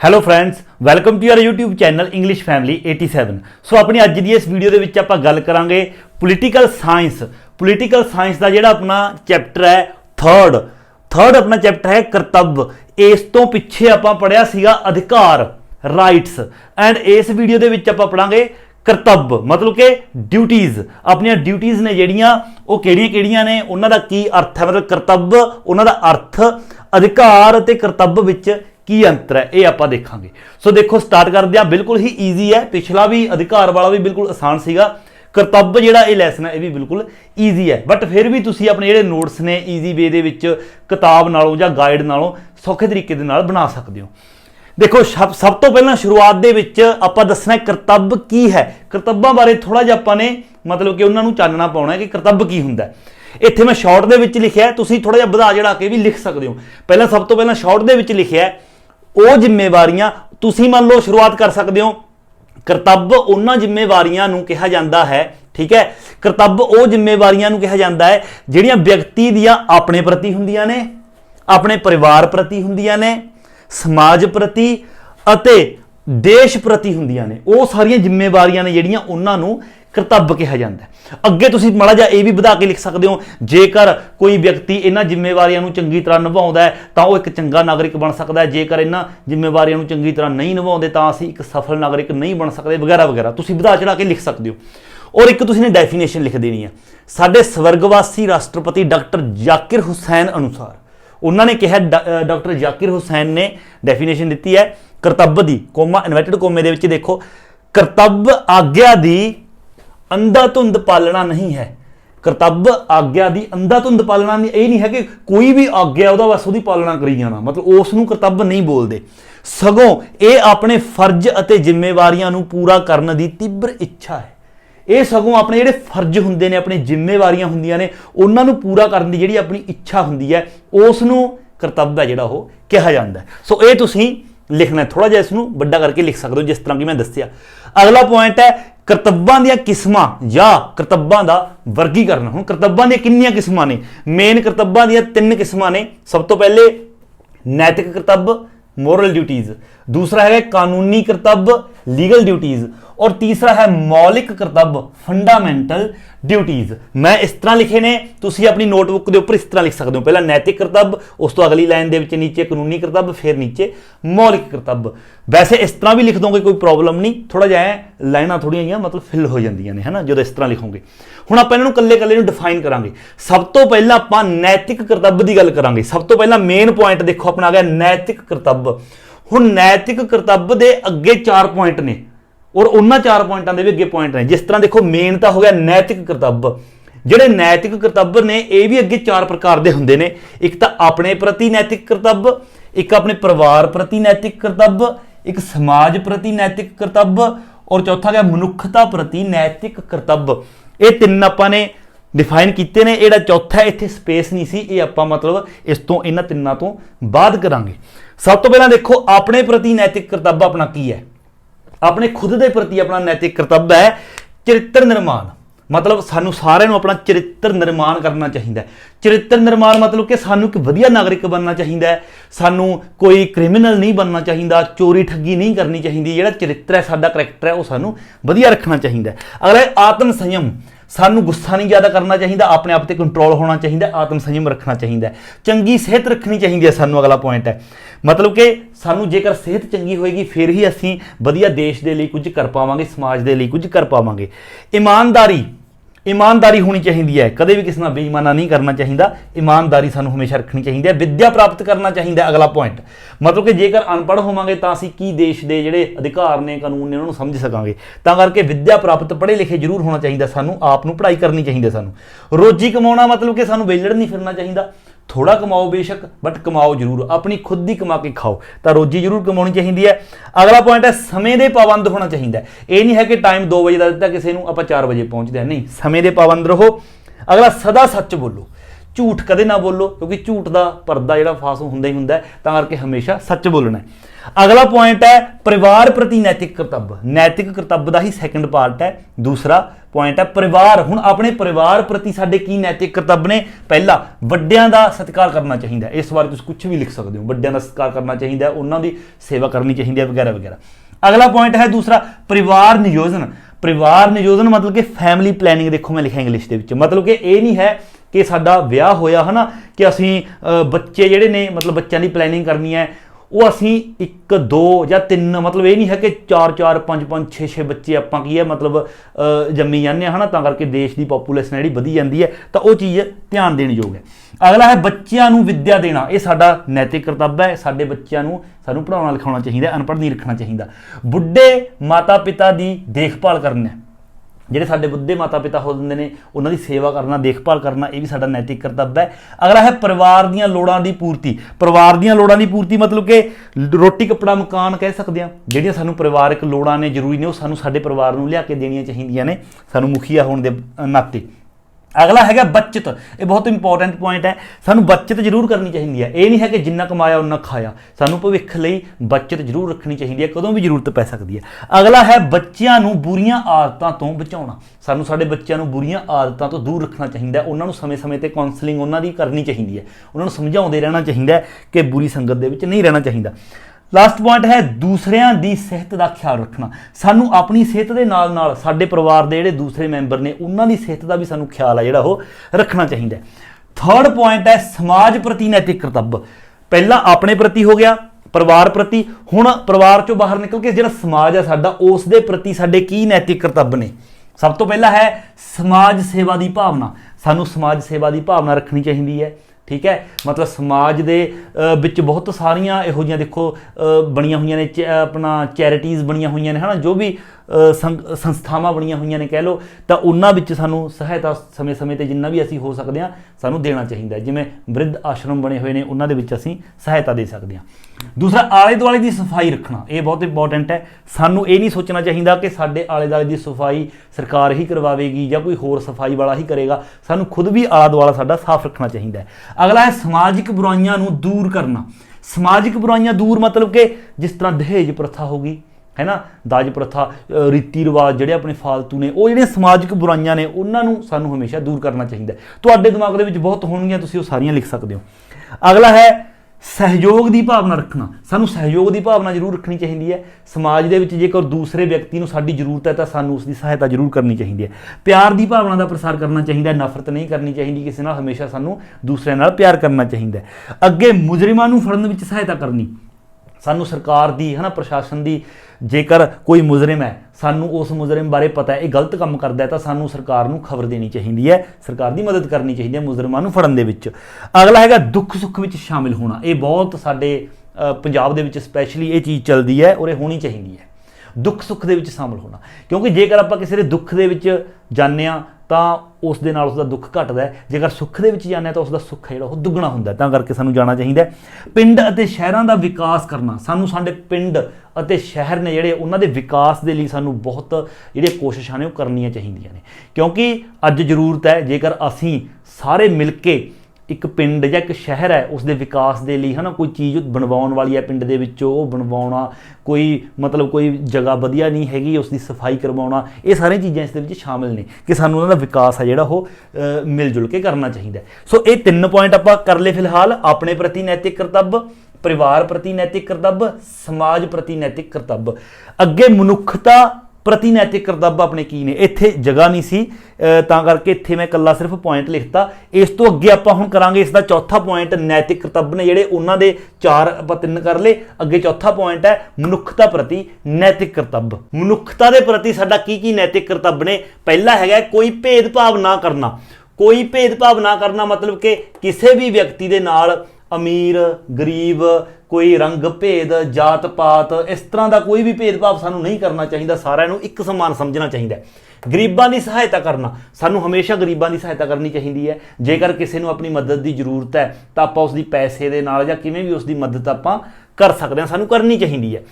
Hello friends welcome to your YouTube channel English family 87 so ਆਪਣੀ ਅੱਜ ਦੀ ਇਸ video ਦੇ ਵਿੱਚ ਆਪਾਂ ਗੱਲ ਕਰਾਂਗੇ ਪੋਲੀਟੀਕਲ ਸਾਇੰਸ ਪੋਲੀਟੀਕਲ ਸਾਇੰਸ ਦਾ ਜਿਹੜਾ ਆਪਣਾ ਚੈਪਟਰ ਹੈ ਥਰਡ ਥਰਡ ਆਪਣਾ ਚੈਪਟਰ ਹੈ ਕਰਤੱਵ। ਇਸ ਤੋਂ ਪਿੱਛੇ ਆਪਾਂ ਪੜਿਆ ਸੀਗਾ ਅਧਿਕਾਰ ਰਾਈਟਸ ਐਂਡ ਇਸ ਵੀਡੀਓ ਦੇ ਵਿੱਚ ਆਪਾਂ ਪੜਾਂਗੇ ਕਰਤੱਵ, ਮਤਲਬ ਕਿ ਡਿਊਟੀਆਂ ਆਪਣੀਆਂ ਡਿਊਟੀਆਂ ਨੇ ਜਿਹੜੀਆਂ, ਉਹ ਕਿਹੜੀਆਂ ਕਿਹੜੀਆਂ ਨੇ, ਉਹਨਾਂ ਦਾ ਕੀ ਅਰਥ ਹੈ? ਮਤਲਬ ਕਰਤੱਵ, ਉਹਨਾਂ ਦਾ ਅਰਥ ਅਧਿਕਾਰ ਅਤੇ ਕਰਤੱਵ ਵਿੱਚ ਕੀ ਅੰਤਰ ਹੈ, ਇਹ ਆਪਾਂ ਦੇਖਾਂਗੇ। ਸੋ ਦੇਖੋ ਸਟਾਰਟ ਕਰਦੇ ਹਾਂ ਬਿਲਕੁਲ ਹੀ ਈਜ਼ੀ ਹੈ। ਪਿਛਲਾ ਵੀ, ਅਧਿਕਾਰ ਵਾਲਾ ਵੀ ਬਿਲਕੁਲ ਆਸਾਨ ਸੀਗਾ। ਕਰਤੱਵ ਜਿਹੜਾ ਇਹ ਲੈਸਨ ਹੈ, ਇਹ ਵੀ ਬਿਲਕੁਲ ਈਜ਼ੀ ਹੈ। ਬਟ ਫਿਰ ਵੀ ਤੁਸੀਂ ਆਪਣੇ ਜਿਹੜੇ ਨੋਟਸ ਨੇ ਈਜ਼ੀ ਵੇ ਦੇ ਵਿੱਚ ਕਿਤਾਬ ਨਾਲੋਂ ਜਾਂ ਗਾਈਡ ਨਾਲੋਂ ਸੌਖੇ ਤਰੀਕੇ ਦੇ ਨਾਲ ਬਣਾ ਸਕਦੇ ਹੋ। ਦੇਖੋ, ਸਭ ਸਭ ਤੋਂ ਪਹਿਲਾਂ ਸ਼ੁਰੂਆਤ ਦੇ ਵਿੱਚ ਆਪਾਂ ਦੱਸਣਾ ਹੈ ਕਰਤੱਵ ਕੀ ਹੈ। ਕਰਤੱਵਾਂ ਬਾਰੇ ਥੋੜਾ ਜਿਹਾ ਆਪਾਂ ਨੇ ਮਤਲਬ ਕਿ ਉਹਨਾਂ ਨੂੰ ਚਾਨਣਾ ਪਾਉਣਾ ਹੈ ਕਿ ਕਰਤੱਵ ਕੀ ਹੁੰਦਾ ਇੱਥੇ ਮੈਂ ਸ਼ਾਰਟ ਦੇ ਵਿੱਚ ਲਿਖਿਆ ਤੁਸੀਂ ਥੋੜਾ ਜਿਹਾ ਵਧਾ ਚੜਾ ਕੇ ਵੀ ਲਿਖ ਸਕਦੇ ਹੋ। ਪਹਿਲਾਂ ਸਭ ਤੋਂ ਪਹਿਲਾਂ ਸ਼ਾਰਟ ਦੇ ਵਿੱਚ ਲਿਖਿਆ ਉਹ ਜ਼ਿੰਮੇਵਾਰੀਆਂ ਤੁਸੀਂ ਮੰਨ ਲਓ ਸ਼ੁਰੂਆਤ ਕਰ ਸਕਦੇ ਹੋ। ਕਰਤੱਵ ਉਹਨਾਂ ਜ਼ਿੰਮੇਵਾਰੀਆਂ ਨੂੰ ਕਿਹਾ ਜਾਂਦਾ ਹੈ, ਠੀਕ ਹੈ? ਕਰਤੱਵ ਉਹ ਜ਼ਿੰਮੇਵਾਰੀਆਂ ਨੂੰ ਕਿਹਾ ਜਾਂਦਾ ਹੈ ਜਿਹੜੀਆਂ ਵਿਅਕਤੀ ਦੀਆਂ ਆਪਣੇ ਪ੍ਰਤੀ ਹੁੰਦੀਆਂ ਨੇ, ਆਪਣੇ ਪਰਿਵਾਰ ਪ੍ਰਤੀ ਹੁੰਦੀਆਂ ਨੇ, ਸਮਾਜ ਪ੍ਰਤੀ ਅਤੇ ਦੇਸ਼ ਪ੍ਰਤੀ ਹੁੰਦੀਆਂ ਨੇ। ਉਹ ਸਾਰੀਆਂ ਜ਼ਿੰਮੇਵਾਰੀਆਂ ਨੇ ਜਿਹੜੀਆਂ ਉਹਨਾਂ ਨੂੰ ਕਰਤੱਵ ਕਿਹਾ ਜਾਂਦਾ ਅੱਗੇ ਤੁਸੀਂ ਮਾੜਾ ਜਿਹਾ ਇਹ ਵੀ ਵਧਾ ਕੇ ਲਿਖ ਸਕਦੇ ਹੋ, ਜੇਕਰ ਕੋਈ ਵਿਅਕਤੀ ਇਹਨਾਂ ਜ਼ਿੰਮੇਵਾਰੀਆਂ ਨੂੰ ਚੰਗੀ ਤਰ੍ਹਾਂ ਨਿਭਾਉਂਦਾ ਹੈ, ਤਾਂ ਉਹ ਇੱਕ ਚੰਗਾ ਨਾਗਰਿਕ ਬਣ ਸਕਦਾ ਹੈ। ਜੇਕਰ ਇਹਨਾਂ ਜ਼ਿੰਮੇਵਾਰੀਆਂ ਨੂੰ ਚੰਗੀ ਤਰ੍ਹਾਂ ਨਹੀਂ ਨਿਭਾਉਂਦੇ, ਤਾਂ ਅਸੀਂ ਇੱਕ ਸਫਲ ਨਾਗਰਿਕ ਨਹੀਂ ਬਣ ਸਕਦੇ, ਵਗੈਰਾ ਵਗੈਰਾ। ਤੁਸੀਂ ਵਧਾ ਚੜਾ ਕੇ ਲਿਖ ਸਕਦੇ ਹੋ। ਔਰ ਇੱਕ ਤੁਸੀਂ ਨੇ ਡੈਫੀਨੇਸ਼ਨ ਲਿਖ ਦੇਣੀ ਹੈ। ਸਾਡੇ ਸਵਰਗਵਾਸੀ ਰਾਸ਼ਟਰਪਤੀ ਡਾਕਟਰ ਜ਼ਾਕਿਰ ਹੁਸੈਨ ਅਨੁਸਾਰ, ਉਹਨਾਂ ਨੇ ਕਿਹਾ, ਡਾ- ਡਾਕਟਰ ਜ਼ਾਕਿਰ ਹੁਸੈਨ ਨੇ ਡੈਫੀਨੇਸ਼ਨ ਦਿੱਤੀ ਹੈ ਕਰਤੱਵ ਦੀ ਕੋਮਾ ਇਨਵਰਟਡ ਕੋਮੇ ਦੇ ਵਿੱਚ ਦੇਖੋ ਕਰਤੱਵ ਆਗਿਆ ਦੀ ਅੰਧਾਧੁੰਦ ਪਾਲਣਾ ਨਹੀਂ ਹੈ। ਕਰਤੱਵ ਆਗਿਆ ਦੀ ਅੰਧਾਧੁੰਦ ਪਾਲਣਾ ਨਹੀਂ, ਇਹ ਨਹੀਂ ਹੈ ਕਿ ਕੋਈ ਵੀ ਆਗਿਆ ਉਹਦਾ ਬਸ ਉਹਦੀ ਪਾਲਣਾ ਕਰੀ ਜਾਣਾ। ਮਤਲਬ ਉਸ ਨੂੰ ਕਰਤੱਵ ਨਹੀਂ ਬੋਲਦੇ। ਸਗੋਂ ਇਹ ਆਪਣੇ ਫਰਜ਼ ਅਤੇ ਜ਼ਿੰਮੇਵਾਰੀਆਂ ਨੂੰ ਪੂਰਾ ਕਰਨ ਦੀ ਤੀਬਰ ਇੱਛਾ ਹੈ। ਇਹ ਸਗੋਂ ਆਪਣੇ ਜਿਹੜੇ ਫਰਜ਼ ਹੁੰਦੇ ਨੇ, ਆਪਣੇ ਜ਼ਿੰਮੇਵਾਰੀਆਂ ਹੁੰਦੀਆਂ ਨੇ, ਉਹਨਾਂ ਨੂੰ ਪੂਰਾ ਕਰਨ ਦੀ ਜਿਹੜੀ ਆਪਣੀ ਇੱਛਾ ਹੁੰਦੀ ਹੈ, ਉਸ ਨੂੰ ਕਰਤੱਵ ਹੈ ਜਿਹੜਾ ਉਹ ਕਿਹਾ ਜਾਂਦਾ ਸੋ ਇਹ ਤੁਸੀਂ ਲਿਖਣਾ ਥੋੜਾ ਜਿਹਾ ਇਸ ਨੂੰ ਵੱਡਾ ਕਰਕੇ ਲਿਖ ਸਕਦੇ ਹੋ, ਜਿਸ ਤਰ੍ਹਾਂ ਕਿ ਮੈਂ ਦੱਸਿਆ। ਅਗਲਾ ਪੁਆਇੰਟ ਹੈ ਕਰਤੱਬਾਂ ਦੀਆਂ ਕਿਸਮਾਂ ਜਾਂ ਕਰਤੱਬਾਂ ਦਾ ਵਰਗੀਕਰਨ। ਹੁਣ ਕਰਤੱਬਾਂ ਦੀਆਂ ਕਿੰਨੀਆਂ ਕਿਸਮਾਂ ਨੇ? ਮੇਨ ਕਰਤੱਬਾਂ ਦੀਆਂ ਤਿੰਨ ਕਿਸਮਾਂ ਨੇ। ਸਭ ਤੋਂ ਪਹਿਲੇ ਨੈਤਿਕ ਕਰਤੱਬ ਮੋਰਲ ਡਿਊਟੀਆਂ ਦੂਸਰਾ ਹੈਗਾ ਕਾਨੂੰਨੀ ਕਰਤੱਬ ਲੀਗਲ ਡਿਊਟੀਆਂ ਔਰ ਤੀਸਰਾ ਹੈ ਮੌਲਿਕ ਕਰਤੱਵ ਫੰਡਾਮੈਂਟਲ ਡਿਊਟੀਆਂ ਮੈਂ ਇਸ ਤਰ੍ਹਾਂ ਲਿਖੇ ਨੇ, ਤੁਸੀਂ ਆਪਣੀ ਨੋਟਬੁੱਕ ਦੇ ਉੱਪਰ ਇਸ ਤਰ੍ਹਾਂ ਲਿਖ ਸਕਦੇ ਹੋ। ਪਹਿਲਾਂ ਨੈਤਿਕ ਕਰਤੱਵ, ਉਸ ਤੋਂ ਅਗਲੀ ਲਾਈਨ ਦੇ ਵਿੱਚ ਨੀਚੇ ਕਾਨੂੰਨੀ ਕਰਤੱਵ, ਫਿਰ ਨੀਚੇ ਮੌਲਿਕ ਕਰਤੱਵ। ਵੈਸੇ ਇਸ ਤਰ੍ਹਾਂ ਵੀ ਲਿਖ ਦੋਗੇ, ਕੋਈ ਪ੍ਰੋਬਲਮ ਨਹੀਂ। ਥੋੜਾ ਜਿਹਾ ਲਾਈਨਾਂ ਥੋੜੀਆਂ ਜਿਹੀਆਂ ਮਤਲਬ ਫਿਲ ਹੋ ਜਾਂਦੀਆਂ ਨੇ, ਹਨਾ, ਜਦੋਂ ਇਸ ਤਰ੍ਹਾਂ ਲਿਖੋਗੇ। ਹੁਣ ਆਪਾਂ ਇਹਨਾਂ ਨੂੰ ਕੱਲੇ-ਕੱਲੇ ਨੂੰ ਡਿਫਾਈਨ ਕਰਾਂਗੇ। ਸਭ ਤੋਂ ਪਹਿਲਾਂ ਆਪਾਂ ਨੈਤਿਕ ਕਰਤੱਵ ਦੀ ਗੱਲ ਕਰਾਂਗੇ। ਸਭ ਤੋਂ ਪਹਿਲਾਂ ਮੇਨ ਪੁਆਇੰਟ ਦੇਖੋ, ਆਪਣਾ ਆ ਗਿਆ ਨੈਤਿਕ ਕਰਤੱਵ। ਹੁਣ ਨੈਤਿਕ ਕਰਤੱਵ ਦੇ ਅੱਗੇ 4 ਪੁਆਇੰਟ ਨੇ ਔਰ ਉਹਨਾਂ 4 ਪੁਆਇੰਟਾਂ ਦੇ ਵੀ ਅੱਗੇ ਪੁਆਇੰਟ ਨੇ। ਜਿਸ ਤਰ੍ਹਾਂ ਦੇਖੋ ਮੇਨ ਤਾਂ ਹੋ ਗਿਆ ਨੈਤਿਕ ਕਰਤੱਵ। ਜਿਹੜੇ ਨੈਤਿਕ ਕਰਤੱਵ ਨੇ, ਇਹ ਵੀ ਅੱਗੇ 4 ਪ੍ਰਕਾਰ ਦੇ ਹੁੰਦੇ ਨੇ। ਇੱਕ ਤਾਂ ਆਪਣੇ ਪ੍ਰਤੀ ਨੈਤਿਕ ਕਰਤੱਵ, ਇੱਕ ਆਪਣੇ ਪਰਿਵਾਰ ਪ੍ਰਤੀ ਨੈਤਿਕ ਕਰਤੱਵ, ਇੱਕ ਸਮਾਜ ਪ੍ਰਤੀ ਨੈਤਿਕ ਕਰਤੱਵ ਔਰ ਚੌਥਾ ਗਿਆ ਮਨੁੱਖਤਾ ਪ੍ਰਤੀ ਨੈਤਿਕ ਕਰਤੱਵ। ਇਹ ਤਿੰਨ ਆਪਾਂ ਨੇ ਡਿਫਾਈਨ ਕੀਤੇ ਨੇ। ਇਹੜਾ ਚੌਥਾ ਇੱਥੇ ਸਪੇਸ ਨਹੀਂ ਸੀ, ਇਹ ਆਪਾਂ ਮਤਲਬ ਇਸ ਤੋਂ ਇਹਨਾਂ ਤਿੰਨਾਂ ਤੋਂ ਬਾਅਦ ਕਰਾਂਗੇ। ਸਭ ਤੋਂ ਪਹਿਲਾਂ ਦੇਖੋ, ਆਪਣੇ ਪ੍ਰਤੀ ਨੈਤਿਕ ਕਰਤੱਵ ਆਪਣਾ ਕੀ ਹੈ? ਆਪਣੇ ਖੁਦ ਦੇ ਪ੍ਰਤੀ ਆਪਣਾ ਨੈਤਿਕ ਕਰਤੱਵ ਹੈ ਚਰਿੱਤਰ ਨਿਰਮਾਣ। ਮਤਲਬ ਸਾਨੂੰ ਸਾਰਿਆਂ ਨੂੰ ਆਪਣਾ ਚਰਿੱਤਰ ਨਿਰਮਾਣ ਕਰਨਾ ਚਾਹੀਦਾ ਹੈ। ਚਰਿੱਤਰ ਨਿਰਮਾਣ ਮਤਲਬ ਕਿ ਸਾਨੂੰ ਇੱਕ ਵਧੀਆ ਨਾਗਰਿਕ ਬਣਨਾ ਚਾਹੀਦਾ ਹੈ। ਸਾਨੂੰ ਕੋਈ ਕ੍ਰਿਮੀਨਲ ਨਹੀਂ ਬਣਨਾ ਚਾਹੀਦਾ, ਚੋਰੀ ਠੱਗੀ ਨਹੀਂ ਕਰਨੀ ਚਾਹੀਦੀ। ਜਿਹੜਾ ਚਰਿੱਤਰ ਹੈ, ਸਾਡਾ ਕਰੈਕਟਰ ਹੈ, ਉਹ ਸਾਨੂੰ ਵਧੀਆ ਰੱਖਣਾ ਚਾਹੀਦਾ ਹੈ। ਅਗਲਾ ਆਤਮ ਸੰਯਮ। ਸਾਨੂੰ ਗੁੱਸਾ ਨਹੀਂ ਜ਼ਿਆਦਾ ਕਰਨਾ ਚਾਹੀਦਾ, ਆਪਣੇ ਆਪ ਤੇ ਕੰਟਰੋਲ ਹੋਣਾ ਚਾਹੀਦਾ, ਆਤਮ ਸੰਯਮ ਰੱਖਣਾ ਚਾਹੀਦਾ। ਚੰਗੀ ਸਿਹਤ ਰੱਖਣੀ ਚਾਹੀਦੀ ਹੈ ਸਾਨੂੰ, ਅਗਲਾ ਪੁਆਇੰਟ ਹੈ। ਮਤਲਬ ਕਿ ਸਾਨੂੰ ਜੇਕਰ ਸਿਹਤ ਚੰਗੀ ਹੋਏਗੀ, ਫਿਰ ਹੀ ਅਸੀਂ ਵਧੀਆ ਦੇਸ਼ ਦੇ ਲਈ ਕੁਝ ਕਰ ਪਾਵਾਂਗੇ, ਸਮਾਜ ਦੇ ਲਈ ਕੁਝ ਕਰ ਪਾਵਾਂਗੇ। ਇਮਾਨਦਾਰੀ ਇਮਾਨਦਾਰੀ ਹੋਣੀ ਚਾਹੀਦੀ ਹੈ। ਕਦੇ ਵੀ ਕਿਸੇ ਨਾਲ ਬੇਈਮਾਨਾ ਨਹੀਂ ਕਰਨਾ ਚਾਹੀਦਾ। ਇਮਾਨਦਾਰੀ ਸਾਨੂੰ ਹਮੇਸ਼ਾ ਰੱਖਣੀ ਚਾਹੀਦੀ ਹੈ। ਵਿੱਦਿਆ ਪ੍ਰਾਪਤ ਕਰਨਾ ਚਾਹੀਦਾ ਹੈ, ਅਗਲਾ ਪੁਆਇੰਟ ਮਤਲਬ ਕਿ ਜੇਕਰ ਅਨਪੜ੍ਹ ਹੋਵਾਂਗੇ ਤਾਂ ਅਸੀਂ ਕੀ ਦੇਸ਼ ਦੇ ਜਿਹੜੇ ਅਧਿਕਾਰ ਨੇ ਕਾਨੂੰਨ ਨੇ ਉਹਨਾਂ ਨੂੰ ਸਮਝ ਸਕਾਂਗੇ। ਤਾਂ ਕਰਕੇ ਵਿੱਦਿਆ ਪ੍ਰਾਪਤ ਪੜ੍ਹੇ ਲਿਖੇ ਜ਼ਰੂਰ ਹੋਣਾ ਚਾਹੀਦਾ ਸਾਨੂੰ। ਆਪ ਨੂੰ ਪੜ੍ਹਾਈ ਕਰਨੀ ਚਾਹੀਦੀ ਸਾਨੂੰ। ਰੋਜੀ ਕਮਾਉਣਾ ਮਤਲਬ ਕਿ ਸਾਨੂੰ ਵੇਲੜ ਨਹੀਂ ਫਿਰਨਾ ਚਾਹੀਦਾ। ਥੋੜਾ ਕਮਾਓ ਬੇਸ਼ੱਕ ਬਟ ਕਮਾਓ ਜ਼ਰੂਰ। ਆਪਣੀ ਖੁਦ ਦੀ ਕਮਾ ਕੇ ਖਾਓ। ਤਾਂ ਰੋਜੀ ਜ਼ਰੂਰ ਕਮਾਉਣੀ ਚਾਹੀਦੀ ਹੈ। ਅਗਲਾ ਪੁਆਇੰਟ ਹੈ, ਸਮੇਂ ਦੇ ਪਾਬੰਦ ਹੋਣਾ ਚਾਹੀਦਾ ਹੈ। ਇਹ ਨਹੀਂ ਹੈ ਕਿ ਟਾਈਮ 2 ਵਜੇ ਦਾ ਦਿੱਤਾ, ਕਿਸੇ ਨੂੰ ਆਪਾਂ 4 ਵਜੇ ਪਹੁੰਚਦੇ ਹਾਂ। ਨਹੀਂ, ਸਮੇਂ ਦੇ ਪਾਬੰਦ ਰਹੋ। ਅਗਲਾ ਸਦਾ ਸੱਚ ਬੋਲੋ। ਝੂਠ ਕਦੇ ਨਾ ਬੋਲੋ, ਕਿਉਂਕਿ ਝੂਠ ਦਾ ਪਰਦਾ ਜਿਹੜਾ ਫਾਸ ਹੁੰਦਾ ਹੀ ਹੁੰਦਾ ਤਾਂ ਕਰਕੇ ਹਮੇਸ਼ਾ ਸੱਚ ਬੋਲਣਾ ਹੈ। ਅਗਲਾ ਪੁਆਇੰਟ ਹੈ, ਪਰਿਵਾਰ ਪ੍ਰਤੀ ਨੈਤਿਕ ਕਰਤੱਵ ਨੈਤਿਕ ਕਰਤੱਵ ਦਾ ਹੀ ਸੈਕੰਡ ਪਾਰਟ ਹੈ। ਦੂਸਰਾ ਪੁਆਇੰਟ ਹੈ, ਪਰਿਵਾਰ। ਹੁਣ ਆਪਣੇ ਪਰਿਵਾਰ ਪ੍ਰਤੀ ਸਾਡੇ ਕੀ ਨੈਤਿਕ ਕਰਤੱਵ ਨੇ? ਪਹਿਲਾ, ਵੱਡਿਆਂ ਦਾ ਸਤਿਕਾਰ ਕਰਨਾ ਚਾਹੀਦਾ ਇਸ ਬਾਰੇ ਤੁਸੀਂ ਕੁਝ ਵੀ ਲਿਖ ਸਕਦੇ ਹੋ। ਵੱਡਿਆਂ ਦਾ ਸਤਿਕਾਰ ਕਰਨਾ ਚਾਹੀਦਾ ਉਹਨਾਂ ਦੀ ਸੇਵਾ ਕਰਨੀ ਚਾਹੀਦੀ ਹੈ ਵਗੈਰਾ ਵਗੈਰਾ। ਅਗਲਾ ਪੁਆਇੰਟ ਹੈ ਦੂਸਰਾ, ਪਰਿਵਾਰ ਨਿਯੋਜਨ। ਪਰਿਵਾਰ ਨਿਯੋਜਨ ਮਤਲਬ ਕਿ ਫੈਮਿਲੀ ਪਲੈਨਿੰਗ ਦੇਖੋ ਮੈਂ ਲਿਖਿਆ ਇੰਗਲਿਸ਼ ਦੇ ਵਿੱਚ। ਮਤਲਬ ਕਿ ਇਹ ਨਹੀਂ ਹੈ ਕਿ ਸਾਡਾ ਵਿਆਹ ਹੋਇਆ ਹਨਾ, ਕਿ ਅਸੀਂ ਬੱਚੇ ਜਿਹੜੇ ਨੇ, ਮਤਲਬ ਬੱਚਿਆਂ ਦੀ ਪਲੈਨਿੰਗ ਕਰਨੀ ਹੈ, ਉਹ ਅਸੀਂ ਇੱਕ, ਦੋ ਜਾਂ ਤਿੰਨ, ਮਤਲਬ ਇਹ ਨਹੀਂ ਹੈ ਕਿ 4 4 5 5 6 6 ਬੱਚੇ ਆਪਾਂ ਕੀ ਹੈ, ਮਤਲਬ ਜੰਮੀ ਜਾਂਦੇ ਆ ਹਨਾ, ਤਾਂ ਕਰਕੇ ਦੇਸ਼ ਦੀ ਪੋਪੂਲੇਸ਼ਨ ਜਿਹੜੀ ਵਧੀ ਜਾਂਦੀ ਹੈ, ਤਾਂ ਉਹ ਚੀਜ਼ ਧਿਆਨ ਦੇਣ ਯੋਗ ਹੈ। ਅਗਲਾ ਹੈ ਬੱਚਿਆਂ ਨੂੰ ਵਿੱਦਿਆ ਦੇਣਾ, ਇਹ ਸਾਡਾ ਨੈਤਿਕ ਕਰਤੱਵ ਹੈ, ਸਾਡੇ ਬੱਚਿਆਂ ਨੂੰ ਸਾਨੂੰ ਪੜਾਉਣਾ ਲਿਖਾਉਣਾ ਚਾਹੀਦਾ, ਅਨਪੜ੍ਹ ਨਹੀਂ ਰੱਖਣਾ ਚਾਹੀਦਾ। ਬੁੱਢੇ ਮਾਤਾ ਪਿਤਾ ਦੀ ਦੇਖਭਾਲ ਕਰਨਾ ਹੈ। ਜਿਹੜੇ ਸਾਡੇ ਬੁੱਧੇ ਮਾਤਾ ਪਿਤਾ ਹੋ ਜਾਂਦੇ ਨੇ, ਉਹਨਾਂ ਦੀ ਸੇਵਾ ਕਰਨਾ, ਦੇਖਭਾਲ ਕਰਨਾ, ਇਹ ਵੀ ਸਾਡਾ ਨੈਤਿਕ ਕਰਤੱਵ ਹੈ। ਅਗਲਾ ਹੈ ਪਰਿਵਾਰ ਦੀਆਂ ਲੋੜਾਂ ਦੀ ਪੂਰਤੀ। ਪਰਿਵਾਰ ਦੀਆਂ ਲੋੜਾਂ ਦੀ ਪੂਰਤੀ ਮਤਲਬ ਕਿ ਰੋਟੀ, ਕੱਪੜਾ, ਮਕਾਨ ਕਹਿ ਸਕਦੇ ਆ ਜਿਹੜੀਆਂ ਸਾਨੂੰ ਪਰਿਵਾਰਕ ਲੋੜਾਂ ਨੇ, ਜ਼ਰੂਰੀ ਨੇ, ਉਹ ਸਾਨੂੰ ਸਾਡੇ ਪਰਿਵਾਰ ਨੂੰ ਲਿਆ ਕੇ ਦੇਣੀਆਂ ਚਾਹੀਦੀਆਂ ਨੇ, ਸਾਨੂੰ ਮੁਖੀਆ ਹੋਣ ਦੇ ਨਾਤੇ। ਅਗਲਾ ਹੈਗਾ ਬੱਚਤ। ਇਹ ਬਹੁਤ ਇੰਪੋਰਟੈਂਟ ਪੁਆਇੰਟ ਹੈ। ਸਾਨੂੰ ਬੱਚਤ ਜ਼ਰੂਰ ਕਰਨੀ ਚਾਹੀਦੀ ਹੈ। ਇਹ ਨਹੀਂ ਹੈ ਕਿ ਜਿੰਨਾ ਕਮਾਇਆ ਉਨਾ ਖਾਇਆ। ਸਾਨੂੰ ਭਵਿੱਖ ਲਈ ਬੱਚਤ ਜ਼ਰੂਰ ਰੱਖਣੀ ਚਾਹੀਦੀ ਹੈ। ਕਦੋਂ ਵੀ ਜ਼ਰੂਰਤ ਪੈ ਸਕਦੀ ਹੈ। ਅਗਲਾ ਹੈ ਬੱਚਿਆਂ ਨੂੰ ਬੁਰੀਆਂ ਆਦਤਾਂ ਤੋਂ ਬਚਾਉਣਾ। ਸਾਨੂੰ ਸਾਡੇ ਬੱਚਿਆਂ ਨੂੰ ਬੁਰੀਆਂ ਆਦਤਾਂ ਤੋਂ ਦੂਰ ਰੱਖਣਾ ਚਾਹੀਦਾ ਹੈ। ਉਹਨਾਂ ਨੂੰ ਸਮੇਂ-ਸਮੇਂ ਤੇ ਕਾਉਂਸਲਿੰਗ ਉਹਨਾਂ ਦੀ ਕਰਨੀ ਚਾਹੀਦੀ ਹੈ। ਉਹਨਾਂ ਨੂੰ ਸਮਝਾਉਂਦੇ ਰਹਿਣਾ ਚਾਹੀਦਾ ਹੈ ਕਿ ਬੁਰੀ ਸੰਗਤ ਦੇ ਵਿੱਚ ਨਹੀਂ ਰਹਿਣਾ ਚਾਹੀਦਾ। ਲਾਸਟ ਪੁਆਇੰਟ ਹੈ ਦੂਸਰਿਆਂ ਦੀ ਸਿਹਤ ਦਾ ਖਿਆਲ ਰੱਖਣਾ। ਸਾਨੂੰ ਆਪਣੀ ਸਿਹਤ ਦੇ ਨਾਲ ਨਾਲ ਸਾਡੇ ਪਰਿਵਾਰ ਦੇ ਜਿਹੜੇ ਦੂਸਰੇ ਮੈਂਬਰ ਨੇ, ਉਹਨਾਂ ਦੀ ਸਿਹਤ ਦਾ ਵੀ ਸਾਨੂੰ ਖਿਆਲ ਆ ਜਿਹੜਾ ਉਹ ਰੱਖਣਾ ਚਾਹੀਦਾ ਥਰਡ ਪੁਆਇੰਟ ਹੈ ਸਮਾਜ ਪ੍ਰਤੀ ਨੈਤਿਕ ਕਰਤੱਵ ਪਹਿਲਾਂ ਆਪਣੇ ਪ੍ਰਤੀ ਹੋ ਗਿਆ, ਪਰਿਵਾਰ ਪ੍ਰਤੀ। ਹੁਣ ਪਰਿਵਾਰ ਚੋਂ ਬਾਹਰ ਨਿਕਲ ਕੇ ਜਿਹੜਾ ਸਮਾਜ ਹੈ ਸਾਡਾ, ਉਸ ਦੇ ਪ੍ਰਤੀ ਸਾਡੇ ਕੀ ਨੈਤਿਕ ਕਰਤੱਵ ਨੇ? ਸਭ ਤੋਂ ਪਹਿਲਾ ਹੈ ਸਮਾਜ ਸੇਵਾ ਦੀ ਭਾਵਨਾ। ਸਾਨੂੰ ਸਮਾਜ ਸੇਵਾ ਦੀ ਭਾਵਨਾ ਰੱਖਣੀ ਚਾਹੀਦੀ ਹੈ। ਠੀਕ ਹੈ? ਮਤਲਬ ਸਮਾਜ ਦੇ ਵਿੱਚ ਬਹੁਤ ਸਾਰੀਆਂ ਇਹੋ ਜਿਹੀਆਂ ਦੇਖੋ ਬਣੀਆਂ ਹੋਈਆਂ ਨੇ, ਚੈ- ਆਪਣਾ ਚੈਰਿਟੀਜ਼ ਬਣੀਆਂ ਹੋਈਆਂ ਨੇ, ਹਨਾ? ਜੋ ਵੀ ਸੰਸਥਾਵਾਂ ਬਣੀਆਂ ਹੋਈਆਂ ਨੇ, ਕਹਿ ਲਓ, ਤਾਂ ਉਹਨਾਂ ਵਿੱਚ ਸਾਨੂੰ ਸਹਾਇਤਾ ਸਮੇਂ-ਸਮੇਂ ਤੇ ਜਿੰਨਾ ਵੀ ਅਸੀਂ ਹੋ ਸਕਦੇ ਹਾਂ, ਸਾਨੂੰ ਦੇਣਾ ਚਾਹੀਦਾ ਜਿਵੇਂ ਬ੍ਰਿਧ ਆਸ਼ਰਮ ਬਣੇ ਹੋਏ ਨੇ, ਉਹਨਾਂ ਦੇ ਵਿੱਚ ਅਸੀਂ ਸਹਾਇਤਾ ਦੇ ਸਕਦੇ ਹਾਂ। ਦੂਸਰਾ ਆਲੇ ਦੁਆਲੇ ਦੀ ਸਫ਼ਾਈ ਰੱਖਣਾ, ਇਹ ਬਹੁਤ ਇੰਪੋਰਟੈਂਟ ਹੈ। ਸਾਨੂੰ ਇਹ ਨਹੀਂ ਸੋਚਣਾ ਚਾਹੀਦਾ ਕਿ ਸਾਡੇ ਆਲੇ ਦੁਆਲੇ ਦੀ ਸਫ਼ਾਈ ਸਰਕਾਰ ਹੀ ਕਰਵਾਵੇਗੀ ਜਾਂ ਕੋਈ ਹੋਰ ਸਫ਼ਾਈ ਵਾਲਾ ਹੀ ਕਰੇਗਾ। ਸਾਨੂੰ ਖੁਦ ਵੀ ਆਲਾ ਦੁਆਲਾ ਸਾਡਾ ਸਾਫ਼ ਰੱਖਣਾ ਚਾਹੀਦਾ ਹੈ। ਅਗਲਾ ਹੈ ਸਮਾਜਿਕ ਬੁਰਾਈਆਂ ਨੂੰ ਦੂਰ ਕਰਨਾ। ਸਮਾਜਿਕ ਬੁਰਾਈਆਂ ਦੂਰ ਮਤਲਬ ਕਿ ਜਿਸ ਤਰ੍ਹਾਂ ਦਹੇਜ ਪ੍ਰਥਾ ਹੋ ਗਈ ਹੈ ਨਾ ਦਾਜ ਪ੍ਰਥਾ ਰੀਤੀ ਰਿਵਾਜ ਜਿਹੜੇ ਆਪਣੇ ਫਾਲਤੂ ਨੇ, ਉਹ ਜਿਹੜੀਆਂ ਸਮਾਜਿਕ ਬੁਰਾਈਆਂ ਨੇ, ਉਹਨਾਂ ਨੂੰ ਸਾਨੂੰ ਹਮੇਸ਼ਾ ਦੂਰ ਕਰਨਾ ਚਾਹੀਦਾ ਤੁਹਾਡੇ ਦਿਮਾਗ ਦੇ ਵਿੱਚ ਬਹੁਤ ਹੋਣਗੀਆਂ, ਤੁਸੀਂ ਉਹ ਸਾਰੀਆਂ ਲਿਖ ਸਕਦੇ ਹੋ। ਅਗਲਾ ਹੈ, ਸਹਿਯੋਗ ਦੀ ਭਾਵਨਾ ਰੱਖਣਾ। ਸਾਨੂੰ ਸਹਿਯੋਗ ਦੀ ਭਾਵਨਾ ਜ਼ਰੂਰ ਰੱਖਣੀ ਚਾਹੀਦੀ ਹੈ। ਸਮਾਜ ਦੇ ਵਿੱਚ ਜੇਕਰ ਦੂਸਰੇ ਵਿਅਕਤੀ ਨੂੰ ਸਾਡੀ ਜ਼ਰੂਰਤ ਹੈ, ਤਾਂ ਸਾਨੂੰ ਉਸ ਦੀ ਸਹਾਇਤਾ ਜ਼ਰੂਰ ਕਰਨੀ ਚਾਹੀਦੀ ਹੈ। ਪਿਆਰ ਦੀ ਭਾਵਨਾ ਦਾ ਪ੍ਰਸਾਰ ਕਰਨਾ ਚਾਹੀਦਾ ਹੈ। ਨਫ਼ਰਤ ਨਹੀਂ ਕਰਨੀ ਚਾਹੀਦੀ। ਕਿਸੇ ਨਾਲ ਹਮੇਸ਼ਾ ਸਾਨੂੰ ਦੂਸਰਿਆਂ ਨਾਲ ਪਿਆਰ ਕਰਨਾ ਚਾਹੀਦਾ ਹੈ। ਅੱਗੇ ਮੁਜਰਮਾਂ ਨੂੰ ਫੜਨ ਵਿੱਚ ਸਹਾਇਤਾ ਕਰਨੀ। ਸਾਨੂੰ ਸਰਕਾਰ ਦੀ, ਹਨਾ, ਪ੍ਰਸ਼ਾਸਨ ਦੀ ਜੇਕਰ ਕੋਈ ਮੁਜਰਮ ਹੈ, ਸਾਨੂੰ ਉਸ ਮੁਜਰਮ ਬਾਰੇ ਪਤਾ ਹੈ, ਇਹ ਗਲਤ ਕੰਮ ਕਰਦਾ ਹੈ, ਤਾਂ ਸਾਨੂੰ ਸਰਕਾਰ ਨੂੰ ਖਬਰ ਦੇਣੀ ਚਾਹੀਦੀ ਹੈ, ਸਰਕਾਰ ਦੀ ਮਦਦ ਕਰਨੀ ਚਾਹੀਦੀ ਹੈ ਮੁਜਰਮਾਂ ਨੂੰ ਫੜਨ ਦੇ ਵਿੱਚ। ਅਗਲਾ ਹੈਗਾ ਦੁੱਖ ਸੁੱਖ ਵਿੱਚ ਸ਼ਾਮਿਲ ਹੋਣਾ। ਇਹ ਬਹੁਤ ਸਾਡੇ ਪੰਜਾਬ ਦੇ ਵਿੱਚ ਸਪੈਸ਼ਲੀ ਇਹ ਚੀਜ਼ ਚੱਲਦੀ ਹੈ ਔਰ ਇਹ ਹੋਣੀ ਚਾਹੀਦੀ ਹੈ। ਦੁੱਖ ਸੁੱਖ ਦੇ ਵਿੱਚ ਸ਼ਾਮਲ ਹੋਣਾ। ਕਿਉਂਕਿ ਜੇਕਰ ਆਪਾਂ ਕਿਸੇ ਦੇ ਦੁੱਖ ਦੇ ਵਿੱਚ ਜਾਂਦੇ ਹਾਂ ਤਾਂ ਉਸ ਦੇ ਨਾਲ ਉਸ ਦਾ ਦੁੱਖ ਘਟਦਾ ਜੇਕਰ ਸੁੱਖ ਦੇ ਵਿੱਚ ਜਾਂਦੇ ਤਾਂ ਉਸ ਦਾ ਸੁੱਖ ਜਿਹੜਾ, ਉਹ ਦੁੱਗਣਾ ਹੁੰਦਾ ਤਾਂ ਕਰਕੇ ਸਾਨੂੰ ਜਾਣਾ ਚਾਹੀਦਾ ਪਿੰਡ ਅਤੇ ਸ਼ਹਿਰਾਂ ਦਾ ਵਿਕਾਸ ਕਰਨਾ। ਸਾਨੂੰ ਸਾਡੇ ਪਿੰਡ ਅਤੇ ਸ਼ਹਿਰ ਨੇ ਜਿਹੜੇ, ਉਹਨਾਂ ਦੇ ਵਿਕਾਸ ਦੇ ਲਈ ਸਾਨੂੰ ਬਹੁਤ ਜਿਹੜੇ ਕੋਸ਼ਿਸ਼ਾਂ ਨੇ ਉਹ ਕਰਨੀਆਂ ਚਾਹੀਦੀਆਂ ਨੇ। ਕਿਉਂਕਿ ਅੱਜ ਜ਼ਰੂਰਤ ਹੈ, ਜੇਕਰ ਅਸੀਂ ਸਾਰੇ ਮਿਲ ਕੇ ਇੱਕ ਪਿੰਡ ਜਾਂ ਇੱਕ ਸ਼ਹਿਰ ਹੈ ਉਸ ਦੇ ਵਿਕਾਸ ਦੇ ਲਈ ਹਨਾ, ਕੋਈ ਚੀਜ਼ ਬਣਵਾਉਣ ਵਾਲੀ ਹੈ ਪਿੰਡ ਦੇ ਵਿੱਚੋਂ, ਉਹ ਬਣਵਾਉਣਾ, ਕੋਈ ਮਤਲਬ ਕੋਈ ਜਗ੍ਹਾ ਵਧੀਆ ਨਹੀਂ ਹੈਗੀ ਉਸ ਦੀ ਸਫ਼ਾਈ ਕਰਵਾਉਣਾ, ਇਹ ਸਾਰੀਆਂ ਚੀਜ਼ਾਂ ਇਸ ਦੇ ਵਿੱਚ ਸ਼ਾਮਿਲ ਨੇ ਕਿ ਸਾਨੂੰ ਉਹਨਾਂ ਦਾ ਵਿਕਾਸ ਹੈ ਜਿਹੜਾ ਉਹ ਮਿਲ ਜੁਲ ਕੇ ਕਰਨਾ ਚਾਹੀਦਾ ਸੋ ਇਹ ਤਿੰਨ ਪੁਆਇੰਟ ਆਪਾਂ ਕਰ ਲਏ ਫਿਲਹਾਲ, ਆਪਣੇ ਪ੍ਰਤੀ ਨੈਤਿਕ ਕਰਤੱਵ ਪਰਿਵਾਰ ਪ੍ਰਤੀ ਨੈਤਿਕ ਕਰਤੱਵ ਸਮਾਜ ਪ੍ਰਤੀ ਨੈਤਿਕ ਕਰਤੱਵ ਅੱਗੇ ਮਨੁੱਖਤਾ ਪ੍ਰਤੀ ਨੈਤਿਕ ਕਰਤੱਵ ਆਪਣੇ ਕੀ ਨੇ? ਇੱਥੇ ਜਗ੍ਹਾ ਨਹੀਂ ਸੀ ਤਾਂ ਕਰਕੇ ਇੱਥੇ ਮੈਂ ਇਕੱਲਾ ਸਿਰਫ ਪੁਆਇੰਟ ਲਿਖਤਾ। ਇਸ ਤੋਂ ਅੱਗੇ ਆਪਾਂ ਹੁਣ ਕਰਾਂਗੇ ਇਸ ਦਾ ਚੌਥਾ ਪੁਆਇੰਟ ਨੈਤਿਕ ਕਰਤੱਵ ਨੇ ਜਿਹੜੇ ਉਹਨਾਂ ਦੇ ਚਾਰ ਆਪਾਂ ਤਿੰਨ ਕਰ ਲਏ। ਅੱਗੇ ਚੌਥਾ ਪੁਆਇੰਟ ਹੈ ਮਨੁੱਖਤਾ ਪ੍ਰਤੀ ਨੈਤਿਕ ਕਰਤੱਵ ਮਨੁੱਖਤਾ ਦੇ ਪ੍ਰਤੀ ਸਾਡਾ ਕੀ ਕੀ ਨੈਤਿਕ ਕਰਤੱਵ ਨੇ? ਪਹਿਲਾ ਹੈਗਾ ਕੋਈ ਭੇਦਭਾਵ ਨਾ ਕਰਨਾ। ਕੋਈ ਭੇਦਭਾਵ ਨਾ ਕਰਨਾ ਮਤਲਬ ਕਿ ਕਿਸੇ ਵੀ ਵਿਅਕਤੀ ਦੇ ਨਾਲ ਅਮੀਰ, ਗਰੀਬ ਕੋਈ ਰੰਗ, ਭੇਦ, ਜਾਤ, ਪਾਤ, ਇਸ ਤਰ੍ਹਾਂ ਦਾ ਕੋਈ ਵੀ ਭੇਦਭਾਵ ਸਾਨੂੰ ਨਹੀਂ ਕਰਨਾ ਚਾਹੀਦਾ। ਸਾਰਿਆਂ ਨੂੰ ਇੱਕ ਸਮਾਨ ਸਮਝਣਾ ਚਾਹੀਦਾ ਗਰੀਬਾਂ ਦੀ ਸਹਾਇਤਾ ਕਰਨਾ, ਸਾਨੂੰ ਹਮੇਸ਼ਾ ਗਰੀਬਾਂ ਦੀ ਸਹਾਇਤਾ ਕਰਨੀ ਚਾਹੀਦੀ ਹੈ। ਜੇਕਰ ਕਿਸੇ ਨੂੰ ਆਪਣੀ ਮਦਦ ਦੀ ਜ਼ਰੂਰਤ ਹੈ, ਤਾਂ ਆਪਾਂ ਉਸ ਦੀ ਪੈਸੇ ਦੇ ਨਾਲ ਜਾਂ ਕਿਵੇਂ ਵੀ ਉਸ ਦੀ ਮਦਦ ਆਪਾਂ ਕਰ ਸਕਦੇ ਹਾਂ, ਸਾਨੂੰ ਕਰਨੀ ਚਾਹੀਦੀ ਹੈ।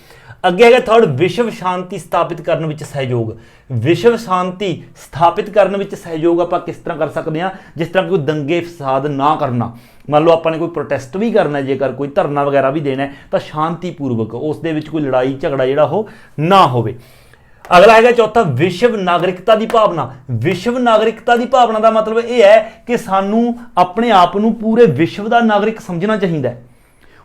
ਅੱਗੇ ਹੈਗਾ ਥਰਡ ਵਿਸ਼ਵ ਸ਼ਾਂਤੀ ਸਥਾਪਿਤ ਕਰਨ ਵਿੱਚ ਸਹਿਯੋਗ। ਵਿਸ਼ਵ ਸ਼ਾਂਤੀ ਸਥਾਪਿਤ ਕਰਨ ਵਿੱਚ ਸਹਿਯੋਗ ਆਪਾਂ ਕਿਸ ਤਰ੍ਹਾਂ ਕਰ ਸਕਦੇ ਹਾਂ? ਜਿਸ ਤਰ੍ਹਾਂ ਕੋਈ ਦੰਗੇ ਫਸਾਦ ਨਾ ਕਰਨਾ। ਮੰਨ ਲਓ ਆਪਾਂ ਨੇ ਕੋਈ ਪ੍ਰੋਟੈਸਟ ਵੀ ਕਰਨਾ ਜੇਕਰ ਕੋਈ ਧਰਨਾ ਵਗੈਰਾ ਵੀ ਦੇਣਾ ਹੈ, ਤਾਂ ਸ਼ਾਂਤੀਪੂਰਵਕ ਉਸ ਦੇ ਵਿੱਚ ਕੋਈ ਲੜਾਈ ਝਗੜਾ ਜਿਹੜਾ ਉਹ ਨਾ ਹੋਵੇ। ਅਗਲਾ ਹੈਗਾ ਚੌਥਾ ਵਿਸ਼ਵ ਨਾਗਰਿਕਤਾ ਦੀ ਭਾਵਨਾ। ਵਿਸ਼ਵ ਨਾਗਰਿਕਤਾ ਦੀ ਭਾਵਨਾ ਦਾ ਮਤਲਬ ਇਹ ਹੈ ਕਿ ਸਾਨੂੰ ਆਪਣੇ ਆਪ ਨੂੰ ਪੂਰੇ ਵਿਸ਼ਵ ਦਾ ਨਾਗਰਿਕ ਸਮਝਣਾ ਚਾਹੀਦਾ ਹੈ।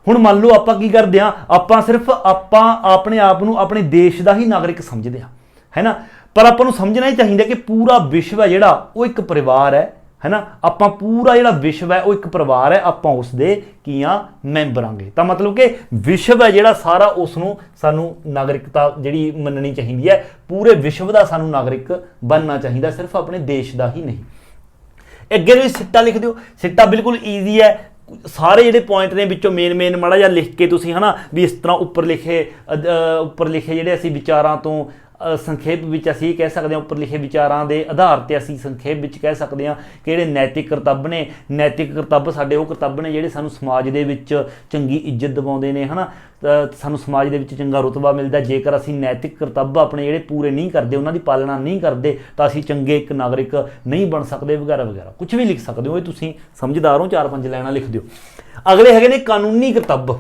ਹੁਣ ਮੰਨ ਲਓ ਆਪਾਂ ਕੀ ਕਰਦੇ ਆ ਆਪਾਂ ਸਿਰਫ ਆਪਾਂ ਆਪਣੇ ਆਪ ਨੂੰ ਆਪਣੇ ਦੇਸ਼ ਦਾ ਹੀ ਨਾਗਰਿਕ ਸਮਝਦੇ ਆ ਹੈਨਾ ਪਰ ਆਪਾਂ ਨੂੰ ਸਮਝਣਾ ਹੀ ਚਾਹੀਦਾ ਕਿ ਪੂਰਾ ਵਿਸ਼ਵ ਹੈ ਜਿਹੜਾ, ਉਹ ਇੱਕ ਪਰਿਵਾਰ ਹੈ ਹੈਨਾ ਆਪਾਂ ਪੂਰਾ ਜਿਹੜਾ ਵਿਸ਼ਵ ਹੈ, ਉਹ ਇੱਕ ਪਰਿਵਾਰ ਹੈ, ਆਪਾਂ ਉਸ ਦੇ ਕੀ ਮੈਂਬਰਾਂਗੇ ਤਾਂ ਮਤਲਬ ਕਿ ਵਿਸ਼ਵ ਹੈ ਜਿਹੜਾ ਸਾਰਾ ਉਸ ਨੂੰ ਸਾਨੂੰ ਨਾਗਰਿਕਤਾ ਜਿਹੜੀ ਮੰਨਣੀ ਚਾਹੀਦੀ ਹੈ, ਪੂਰੇ ਵਿਸ਼ਵ ਦਾ ਸਾਨੂੰ ਨਾਗਰਿਕ ਬਣਨਾ ਚਾਹੀਦਾ, ਸਿਰਫ ਆਪਣੇ ਦੇਸ਼ ਦਾ ਹੀ ਨਹੀਂ। ਅੱਗੇ ਵੀ ਸਿੱਟਾ ਲਿਖ ਦਿਓ। ਸਿੱਟਾ ਬਿਲਕੁਲ ਈਜ਼ੀ ਹੈ। ਸਾਰੇ ਜਿਹੜੇ ਪੁਆਇੰਟ ਨੇ ਵਿੱਚੋਂ ਮੇਨ ਮੇਨ ਮਾੜਾ ਜਿਹਾ ਲਿਖ ਕੇ ਤੁਸੀਂ ਹਨਾ ਵੀ ਇਸ ਤਰ੍ਹਾਂ ਉੱਪਰ ਲਿਖੇ ਉੱਪਰ ਲਿਖੇ ਜਿਹੜੇ ਅਸੀਂ ਵਿਚਾਰਾਂ ਤੋਂ ਸੰਖੇਪ ਵਿੱਚ ਅਸੀਂ ਇਹ ਕਹਿ ਸਕਦੇ ਹਾਂ, ਉੱਪਰ ਲਿਖੇ ਵਿਚਾਰਾਂ ਦੇ ਆਧਾਰ ਤੇ ਅਸੀਂ ਸੰਖੇਪ ਵਿੱਚ ਕਹਿ ਸਕਦੇ ਹਾਂ ਕਿ ਜਿਹੜੇ ਨੈਤਿਕ ਕਰਤੱਵ ਨੇ। ਨੈਤਿਕ ਕਰਤੱਵ ਸਾਡੇ ਉਹ ਕਰਤੱਵ ਨੇ ਜਿਹੜੇ ਸਾਨੂੰ ਸਮਾਜ ਦੇ ਵਿੱਚ ਚੰਗੀ ਇੱਜ਼ਤ ਦਿਵਾਉਂਦੇ ਨੇ, ਹਨਾ? ਤਾਂ ਸਾਨੂੰ ਸਮਾਜ ਦੇ ਵਿੱਚ ਚੰਗਾ ਰੁਤਬਾ ਮਿਲਦਾ ਜੇਕਰ ਅਸੀਂ ਨੈਤਿਕ ਕਰਤੱਵ ਆਪਣੇ ਜਿਹੜੇ ਪੂਰੇ ਨਹੀਂ ਕਰਦੇ, ਉਹਨਾਂ ਦੀ ਪਾਲਣਾ ਨਹੀਂ ਕਰਦੇ, ਤਾਂ ਅਸੀਂ ਚੰਗੇ ਇੱਕ ਨਾਗਰਿਕ ਨਹੀਂ ਬਣ ਸਕਦੇ, ਵਗੈਰਾ ਵਗੈਰਾ। ਕੁਝ ਵੀ ਲਿਖ ਸਕਦੇ ਹੋ, ਇਹ ਤੁਸੀਂ ਸਮਝਦਾਰ ਹੋ, ਚਾਰ ਪੰਜ ਲਾਈਨਾਂ ਲਿਖ ਦਿਓ। ਅਗਲੇ ਹੈਗੇ ਨੇ ਕਾਨੂੰਨੀ ਕਰਤੱਵ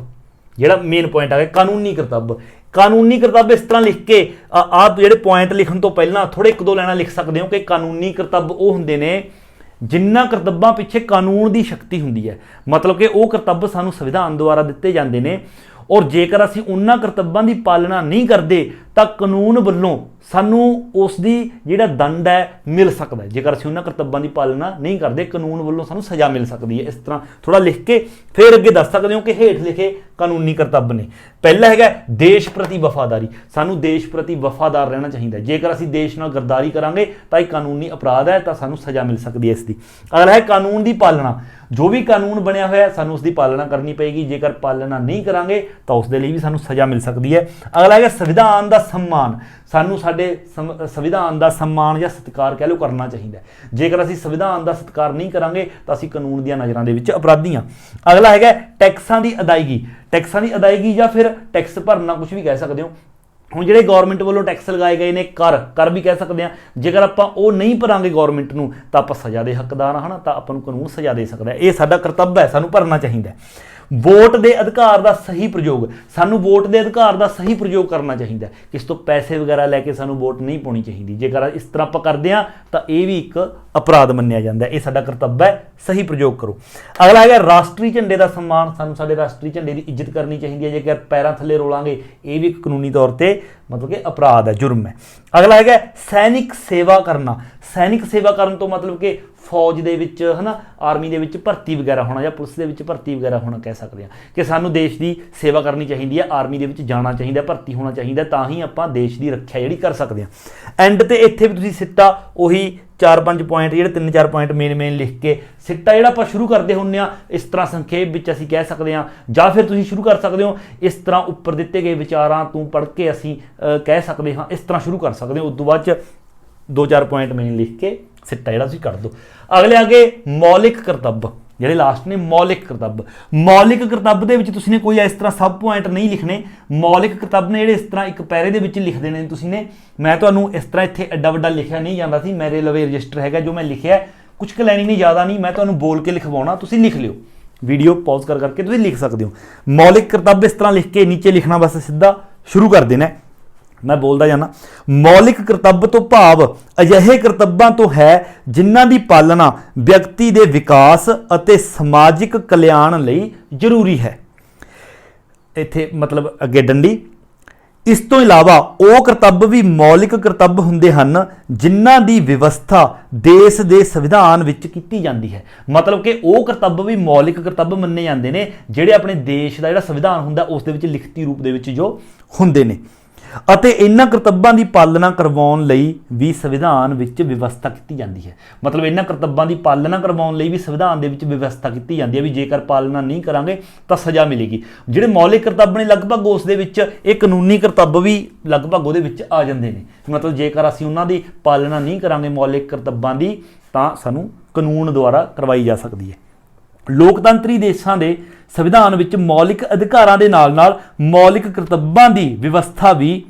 ਜਿਹੜਾ ਮੇਨ ਪੁਆਇੰਟ ਆ ਗਿਆ, ਕਾਨੂੰਨੀ ਕਰਤੱਵ। ਕਾਨੂੰਨੀ ਕਰਤੱਵ ਇਸ ਤਰ੍ਹਾਂ ਲਿਖ ਕੇ ਆਪ ਜਿਹੜੇ ਪੁਆਇੰਟ ਲਿਖਣ ਤੋਂ ਪਹਿਲਾਂ ਥੋੜੇ ਇੱਕ ਦੋ ਲਾਈਨਾਂ ਲਿਖ ਸਕਦੇ ਹੋ ਕਿ ਕਾਨੂੰਨੀ ਕਰਤੱਵ ਉਹ ਹੁੰਦੇ ਨੇ ਜਿਨ੍ਹਾਂ ਕਰਤੱਬਾਂ ਪਿੱਛੇ ਕਾਨੂੰਨ ਦੀ ਸ਼ਕਤੀ ਹੁੰਦੀ ਹੈ। ਮਤਲਬ ਕਿ ਉਹ ਕਰਤੱਬ ਸਾਨੂੰ ਸੰਵਿਧਾਨ ਦੁਆਰਾ ਦਿੱਤੇ ਜਾਂਦੇ ਨੇ। ਔਰ ਜੇਕਰ ਅਸੀਂ ਉਹਨਾਂ ਕਰਤੱਬਾਂ ਦੀ ਪਾਲਣਾ ਨਹੀਂ ਕਰਦੇ, ਤਾਂ ਕਾਨੂੰਨ ਵੱਲੋਂ ਸਾਨੂੰ ਉਸ ਦੀ ਜਿਹੜਾ ਦੰਡ ਹੈ ਮਿਲ ਸਕਦਾ ਹੈ। ਜੇਕਰ ਅਸੀਂ ਉਹਨਾਂ ਕਰਤੱਬਾਂ ਦੀ ਪਾਲਣਾ ਨਹੀਂ ਕਰਦੇ, ਕਾਨੂੰਨ ਵੱਲੋਂ ਸਾਨੂੰ ਸਜ਼ਾ ਮਿਲ ਸਕਦੀ ਹੈ। ਇਸ ਤਰ੍ਹਾਂ ਥੋੜਾ ਲਿਖ ਕੇ ਫਿਰ ਅੱਗੇ ਦੱਸ ਸਕਦੇ ਹੋ ਕਿ ਹੇਠ ਲਿਖੇ ਕਾਨੂੰਨੀ ਕਰਤੱਬ ਨੇ। ਪਹਿਲਾ ਹੈਗਾ ਦੇਸ਼ ਪ੍ਰਤੀ ਵਫਾਦਾਰੀ। ਸਾਨੂੰ ਦੇਸ਼ ਪ੍ਰਤੀ ਵਫਾਦਾਰ ਰਹਿਣਾ ਚਾਹੀਦਾ ਹੈ। ਜੇਕਰ ਅਸੀਂ ਦੇਸ਼ ਨਾਲ ਗਰਦਾਰੀ ਕਰਾਂਗੇ, ਤਾਂ ਇਹ ਕਾਨੂੰਨੀ ਅਪਰਾਧ ਹੈ, ਤਾਂ ਸਾਨੂੰ ਸਜ਼ਾ ਮਿਲ ਸਕਦੀ ਹੈ ਇਸ ਦੀ। ਅਗਲਾ ਹੈ ਕਾਨੂੰਨ ਦੀ ਪਾਲਣਾ। ਜੋ ਵੀ ਕਾਨੂੰਨ ਬਣਿਆ ਹੋਇਆ ਹੈ ਸਾਨੂੰ ਉਸ ਦੀ ਪਾਲਣਾ ਕਰਨੀ ਪਏਗੀ। ਜੇਕਰ ਪਾਲਣਾ ਨਹੀਂ ਕਰਾਂਗੇ, ਤਾਂ ਉਸ ਦੇ ਲਈ ਵੀ ਸਾਨੂੰ ਸਜ਼ਾ ਮਿਲ ਸਕਦੀ ਹੈ। ਅਗਲਾ ਹੈਗਾ ਸੰਵਿਧਾਨ ਦਾ ਸਨਮਾਨ। ਸਾਨੂੰ ਸਾਡੇ ਸਮ- ਸੰਵਿਧਾਨ ਦਾ ਸਨਮਾਨ ਜਾਂ ਸਤਿਕਾਰ ਕਹਿ ਲਓ ਕਰਨਾ ਚਾਹੀਦਾ ਜੇਕਰ ਅਸੀਂ ਸੰਵਿਧਾਨ ਦਾ ਸਤਿਕਾਰ ਨਹੀਂ ਕਰਾਂਗੇ, ਤਾਂ ਅਸੀਂ ਕਾਨੂੰਨ ਦੀਆਂ ਨਜ਼ਰਾਂ ਦੇ ਵਿੱਚ ਅਪਰਾਧੀ ਹਾਂ। ਅਗਲਾ ਹੈਗਾ ਟੈਕਸਾਂ ਦੀ ਅਦਾਇਗੀ। ਟੈਕਸਾਂ ਦੀ ਅਦਾਇਗੀ ਜਾਂ ਫਿਰ ਟੈਕਸ ਭਰਨਾ ਕੁਝ ਵੀ ਕਹਿ ਸਕਦੇ ਹੋ। ਹੁਣ ਜਿਹੜੇ ਗਵਰਨਮੈਂਟ ਵੱਲੋਂ ਟੈਕਸ ਲਗਾਏ ਗਏ ਨੇ, ਕਰ ਕਰ ਵੀ ਕਹਿ ਸਕਦੇ ਆ ਜੇਕਰ ਆਪਾਂ ਉਹ ਨਹੀਂ ਭਰਾਂਗੇ ਗਵਰਨਮੈਂਟ ਨੂੰ, ਤਾਂ ਆਪਾਂ ਸਜ਼ਾ ਦੇ ਹੱਕਦਾਰ ਹਾਂ ਹਨਾ ਤਾਂ ਆਪਾਂ ਨੂੰ ਕਾਨੂੰਨ ਸਜ਼ਾ ਦੇ ਸਕਦਾ ਇਹ ਸਾਡਾ ਕਰਤੱਵ ਹੈ, ਸਾਨੂੰ ਭਰਨਾ ਚਾਹੀਦਾ ਵੋਟ ਦੇ ਅਧਿਕਾਰ ਦਾ ਸਹੀ ਪ੍ਰਯੋਗ, ਸਾਨੂੰ ਵੋਟ ਦੇ ਅਧਿਕਾਰ ਦਾ ਸਹੀ ਪ੍ਰਯੋਗ ਕਰਨਾ ਚਾਹੀਦਾ ਕਿਸ ਤੋਂ ਪੈਸੇ ਵਗੈਰਾ ਲੈ ਕੇ ਸਾਨੂੰ ਵੋਟ ਨਹੀਂ ਪਾਉਣੀ ਚਾਹੀਦੀ। ਜੇਕਰ ਇਸ ਤਰ੍ਹਾਂ ਆਪਾਂ ਕਰਦੇ ਆ ਤਾਂ ਇਹ ਵੀ ਇੱਕ ਅਪਰਾਧ ਮੰਨਿਆ ਜਾਂਦਾ ਇਹ ਸਾਡਾ ਕਰਤੱਵ ਹੈ, ਸਹੀ ਪ੍ਰਯੋਗ ਕਰੋ। ਅਗਲਾ ਹੈਗਾ, ਰਾਸ਼ਟਰੀ ਝੰਡੇ ਦਾ ਸਨਮਾਨ, ਸਾਨੂੰ ਸਾਡੇ ਰਾਸ਼ਟਰੀ ਝੰਡੇ ਦੀ ਇੱਜ਼ਤ ਕਰਨੀ ਚਾਹੀਦੀ ਹੈ। ਜੇਕਰ ਪੈਰਾਂ ਥੱਲੇ ਰੋਲਾਂਗੇ, ਇਹ ਵੀ ਇੱਕ ਕਾਨੂੰਨੀ ਤੌਰ ਤੇ ਮਤਲਬ ਕਿ ਅਪਰਾਧ ਹੈ, ਜੁਰਮ ਹੈ। ਅਗਲਾ ਹੈਗਾ, ਸੈਨਿਕ ਸੇਵਾ ਕਰਨਾ। ਸੈਨਿਕ ਸੇਵਾ ਕਰਨ ਤੋਂ ਮਤਲਬ ਕਿ ਫੌਜ ਦੇ ਵਿੱਚ, ਹਨਾ ਆਰਮੀ ਦੇ ਵਿੱਚ ਭਰਤੀ ਵਗੈਰਾ ਹੋਣਾ ਜਾਂ ਪੁਲਿਸ ਦੇ ਵਿੱਚ ਭਰਤੀ ਵਗੈਰਾ ਹੋਣਾ ਕਹਿ ਸਕਦੇ ਹਾਂ। ਕਿ ਸਾਨੂੰ ਦੇਸ਼ ਦੀ ਸੇਵਾ ਕਰਨੀ ਚਾਹੀਦੀ ਹੈ ਆਰਮੀ ਦੇ ਵਿੱਚ ਜਾਣਾ ਚਾਹੀਦਾ, ਭਰਤੀ ਹੋਣਾ ਚਾਹੀਦਾ, ਤਾਂ ਹੀ ਆਪਾਂ ਦੇਸ਼ ਦੀ ਰੱਖਿਆ ਜਿਹੜੀ ਕਰ ਸਕਦੇ ਹਾਂ। ਐਂਡ ਤੇ ਇੱਥੇ ਵੀ ਤੁਸੀਂ ਸਿੱਟਾ, ਉਹੀ ਚਾਰ ਪੰਜ ਪੁਆਇੰਟ ਜਿਹੜੇ ਤਿੰਨ ਚਾਰ ਪੁਆਇੰਟ ਮੇਨ ਮੇਨ ਲਿਖ ਕੇ ਸਿੱਟਾ ਜਿਹੜਾ ਆਪਾਂ ਸ਼ੁਰੂ ਕਰਦੇ ਹੁੰਨੇ ਆ ਇਸ ਤਰ੍ਹਾਂ ਸੰਖੇਪ ਵਿੱਚ ਅਸੀਂ ਕਹਿ ਸਕਦੇ ਹਾਂ, ਜਾਂ ਫਿਰ ਤੁਸੀਂ ਸ਼ੁਰੂ ਕਰ ਸਕਦੇ ਹੋ, ਇਸ ਤਰ੍ਹਾਂ ਉੱਪਰ ਦਿੱਤੇ ਗਏ ਵਿਚਾਰਾਂ ਤੋਂ ਪੜ੍ਹ ਕੇ ਅਸੀਂ ਕਹਿ ਸਕਦੇ ਹਾਂ, ਇਸ ਤਰ੍ਹਾਂ ਸ਼ੁਰੂ ਕਰ ਸਕਦੇ ਹੋ। ਉਸ ਤੋਂ ਬਾਅਦ ਚ ਦੋ ਚਾਰ ਪੁਆਇੰਟ ਮੇਨ ਲਿਖ ਕੇ ਸਿੱਟਾ ਜਿਹੜਾ ਤੁਸੀਂ ਕੱਢ ਦਿਓ ਅਗਲੇ ਆਗੇ ਮੌਲਿਕ ਕਰਤੱਵ ਜਿਹੜੇ ਲਾਸਟ ਨੇ ਮੌਲਿਕ ਕਰਤੱਵ ਮੌਲਿਕ ਕਰਤੱਵ ਦੇ ਵਿੱਚ ਤੁਸੀਂ ਨੇ ਕੋਈ ਇਸ ਤਰ੍ਹਾਂ ਸਬ ਪੁਆਇੰਟ ਨਹੀਂ ਲਿਖਣੇ। ਮੌਲਿਕ ਕਰਤੱਵ ਨੇ ਜਿਹੜੇ ਇਸ ਤਰ੍ਹਾਂ ਇੱਕ ਪੈਰੇ ਦੇ ਵਿੱਚ ਲਿਖ ਦੇਣੇ ਨੇ ਤੁਸੀਂ ਨੇ। ਮੈਂ ਤੁਹਾਨੂੰ ਇਸ ਤਰ੍ਹਾਂ ਇੱਥੇ ਐਡਾ ਵੱਡਾ ਲਿਖਿਆ ਨਹੀਂ ਜਾਂਦਾ ਸੀ। ਮੇਰੇ ਲਵੇ ਰਜਿਸਟਰ ਹੈਗਾ ਜੋ ਮੈਂ ਲਿਖਿਆ ਹੈ। ਕੁਝ ਕੁ ਲਾਈਨ ਨਹੀਂ, ਜ਼ਿਆਦਾ ਨਹੀਂ। ਮੈਂ ਤੁਹਾਨੂੰ ਬੋਲ ਕੇ ਲਿਖਵਾਉਣਾ, ਤੁਸੀਂ ਲਿਖ ਲਿਓ। ਵੀਡੀਓ ਪੌਜ਼ ਕਰ ਕਰਕੇ ਤੁਸੀਂ ਲਿਖ ਸਕਦੇ ਹੋ। ਮੌਲਿਕ ਕਰਤੱਵ ਇਸ ਤਰ੍ਹਾਂ ਲਿਖ ਕੇ ਨੀਚੇ ਲਿਖਣਾ ਬਸ ਸਿੱਧਾ ਸ਼ੁਰੂ ਕਰ ਦੇਣਾ ਮੈਂ ਬੋਲਦਾ ਜਾਣਾ ਮੌਲਿਕ ਕਰਤੱਵ ਤੋਂ ਭਾਵ ਅਜਿਹੇ ਕਰਤੱਵਾਂ ਤੋਂ ਹੈ ਜਿਨ੍ਹਾਂ ਦੀ ਪਾਲਣਾ ਵਿਅਕਤੀ ਦੇ ਵਿਕਾਸ ਅਤੇ ਸਮਾਜਿਕ ਕਲਿਆਣ ਲਈ ਜ਼ਰੂਰੀ ਹੈ। ਇੱਥੇ ਮਤਲਬ ਅੱਗੇ ਡੰਡੀ। ਇਸ ਤੋਂ ਇਲਾਵਾ ਉਹ ਕਰਤੱਵ ਵੀ ਮੌਲਿਕ ਕਰਤੱਵ ਹੁੰਦੇ ਹਨ ਜਿਨ੍ਹਾਂ ਦੀ ਵਿਵਸਥਾ ਦੇਸ਼ ਦੇ ਸੰਵਿਧਾਨ ਵਿੱਚ ਕੀਤੀ ਜਾਂਦੀ ਹੈ। ਮਤਲਬ ਕਿ ਉਹ ਕਰਤੱਵ ਵੀ ਮੌਲਿਕ ਕਰਤੱਵ ਮੰਨੇ ਜਾਂਦੇ ਨੇ, ਜਿਹੜੇ ਆਪਣੇ ਦੇਸ਼ ਦਾ ਜਿਹੜਾ ਸੰਵਿਧਾਨ ਹੁੰਦਾ, ਉਸ ਦੇ ਵਿੱਚ ਲਿਖਤੀ ਰੂਪ ਦੇ ਵਿੱਚ ਜੋ ਹੁੰਦੇ ਨੇ। ਅਤੇ ਇਹਨਾਂ ਕਰਤੱਬਾਂ ਦੀ ਪਾਲਣਾ ਕਰਵਾਉਣ ਲਈ ਵੀ ਸੰਵਿਧਾਨ ਵਿੱਚ ਵਿਵਸਥਾ ਕੀਤੀ ਜਾਂਦੀ ਹੈ। ਮਤਲਬ ਇਹਨਾਂ ਕਰਤੱਬਾਂ ਦੀ ਪਾਲਣਾ ਕਰਵਾਉਣ ਲਈ ਵੀ ਸੰਵਿਧਾਨ ਦੇ ਵਿੱਚ ਵਿਵਸਥਾ ਕੀਤੀ ਜਾਂਦੀ ਹੈ ਵੀ ਜੇਕਰ ਪਾਲਣਾ ਨਹੀਂ ਕਰਾਂਗੇ ਤਾਂ ਸਜ਼ਾ ਮਿਲੇਗੀ। ਜਿਹੜੇ ਮੌਲਿਕ ਕਰਤੱਬ ਨੇ ਲਗਭਗ ਉਸ ਦੇ ਵਿੱਚ ਇਹ ਕਾਨੂੰਨੀ ਕਰਤੱਬ ਵੀ ਲਗਭਗ ਉਹਦੇ ਵਿੱਚ ਆ ਜਾਂਦੇ ਨੇ। ਮਤਲਬ ਜੇਕਰ ਅਸੀਂ ਉਹਨਾਂ ਦੀ ਪਾਲਣਾ ਨਹੀਂ ਕਰਾਂਗੇ ਮੌਲਿਕ ਕਰਤੱਬਾਂ ਦੀ ਤਾਂ ਸਾਨੂੰ ਕਾਨੂੰਨ ਦੁਆਰਾ ਕਰਵਾਈ ਜਾ ਸਕਦੀ ਹੈ। ਲੋਕਤੰਤਰੀ ਦੇਸ਼ਾਂ ਦੇ ਸੰਵਿਧਾਨ ਵਿੱਚ ਮੌਲਿਕ ਅਧਿਕਾਰਾਂ ਦੇ ਨਾਲ-ਨਾਲ ਮੌਲਿਕ ਕਰਤੱਵਾਂ ਦੀ ਵਿਵਸਥਾ ਵੀ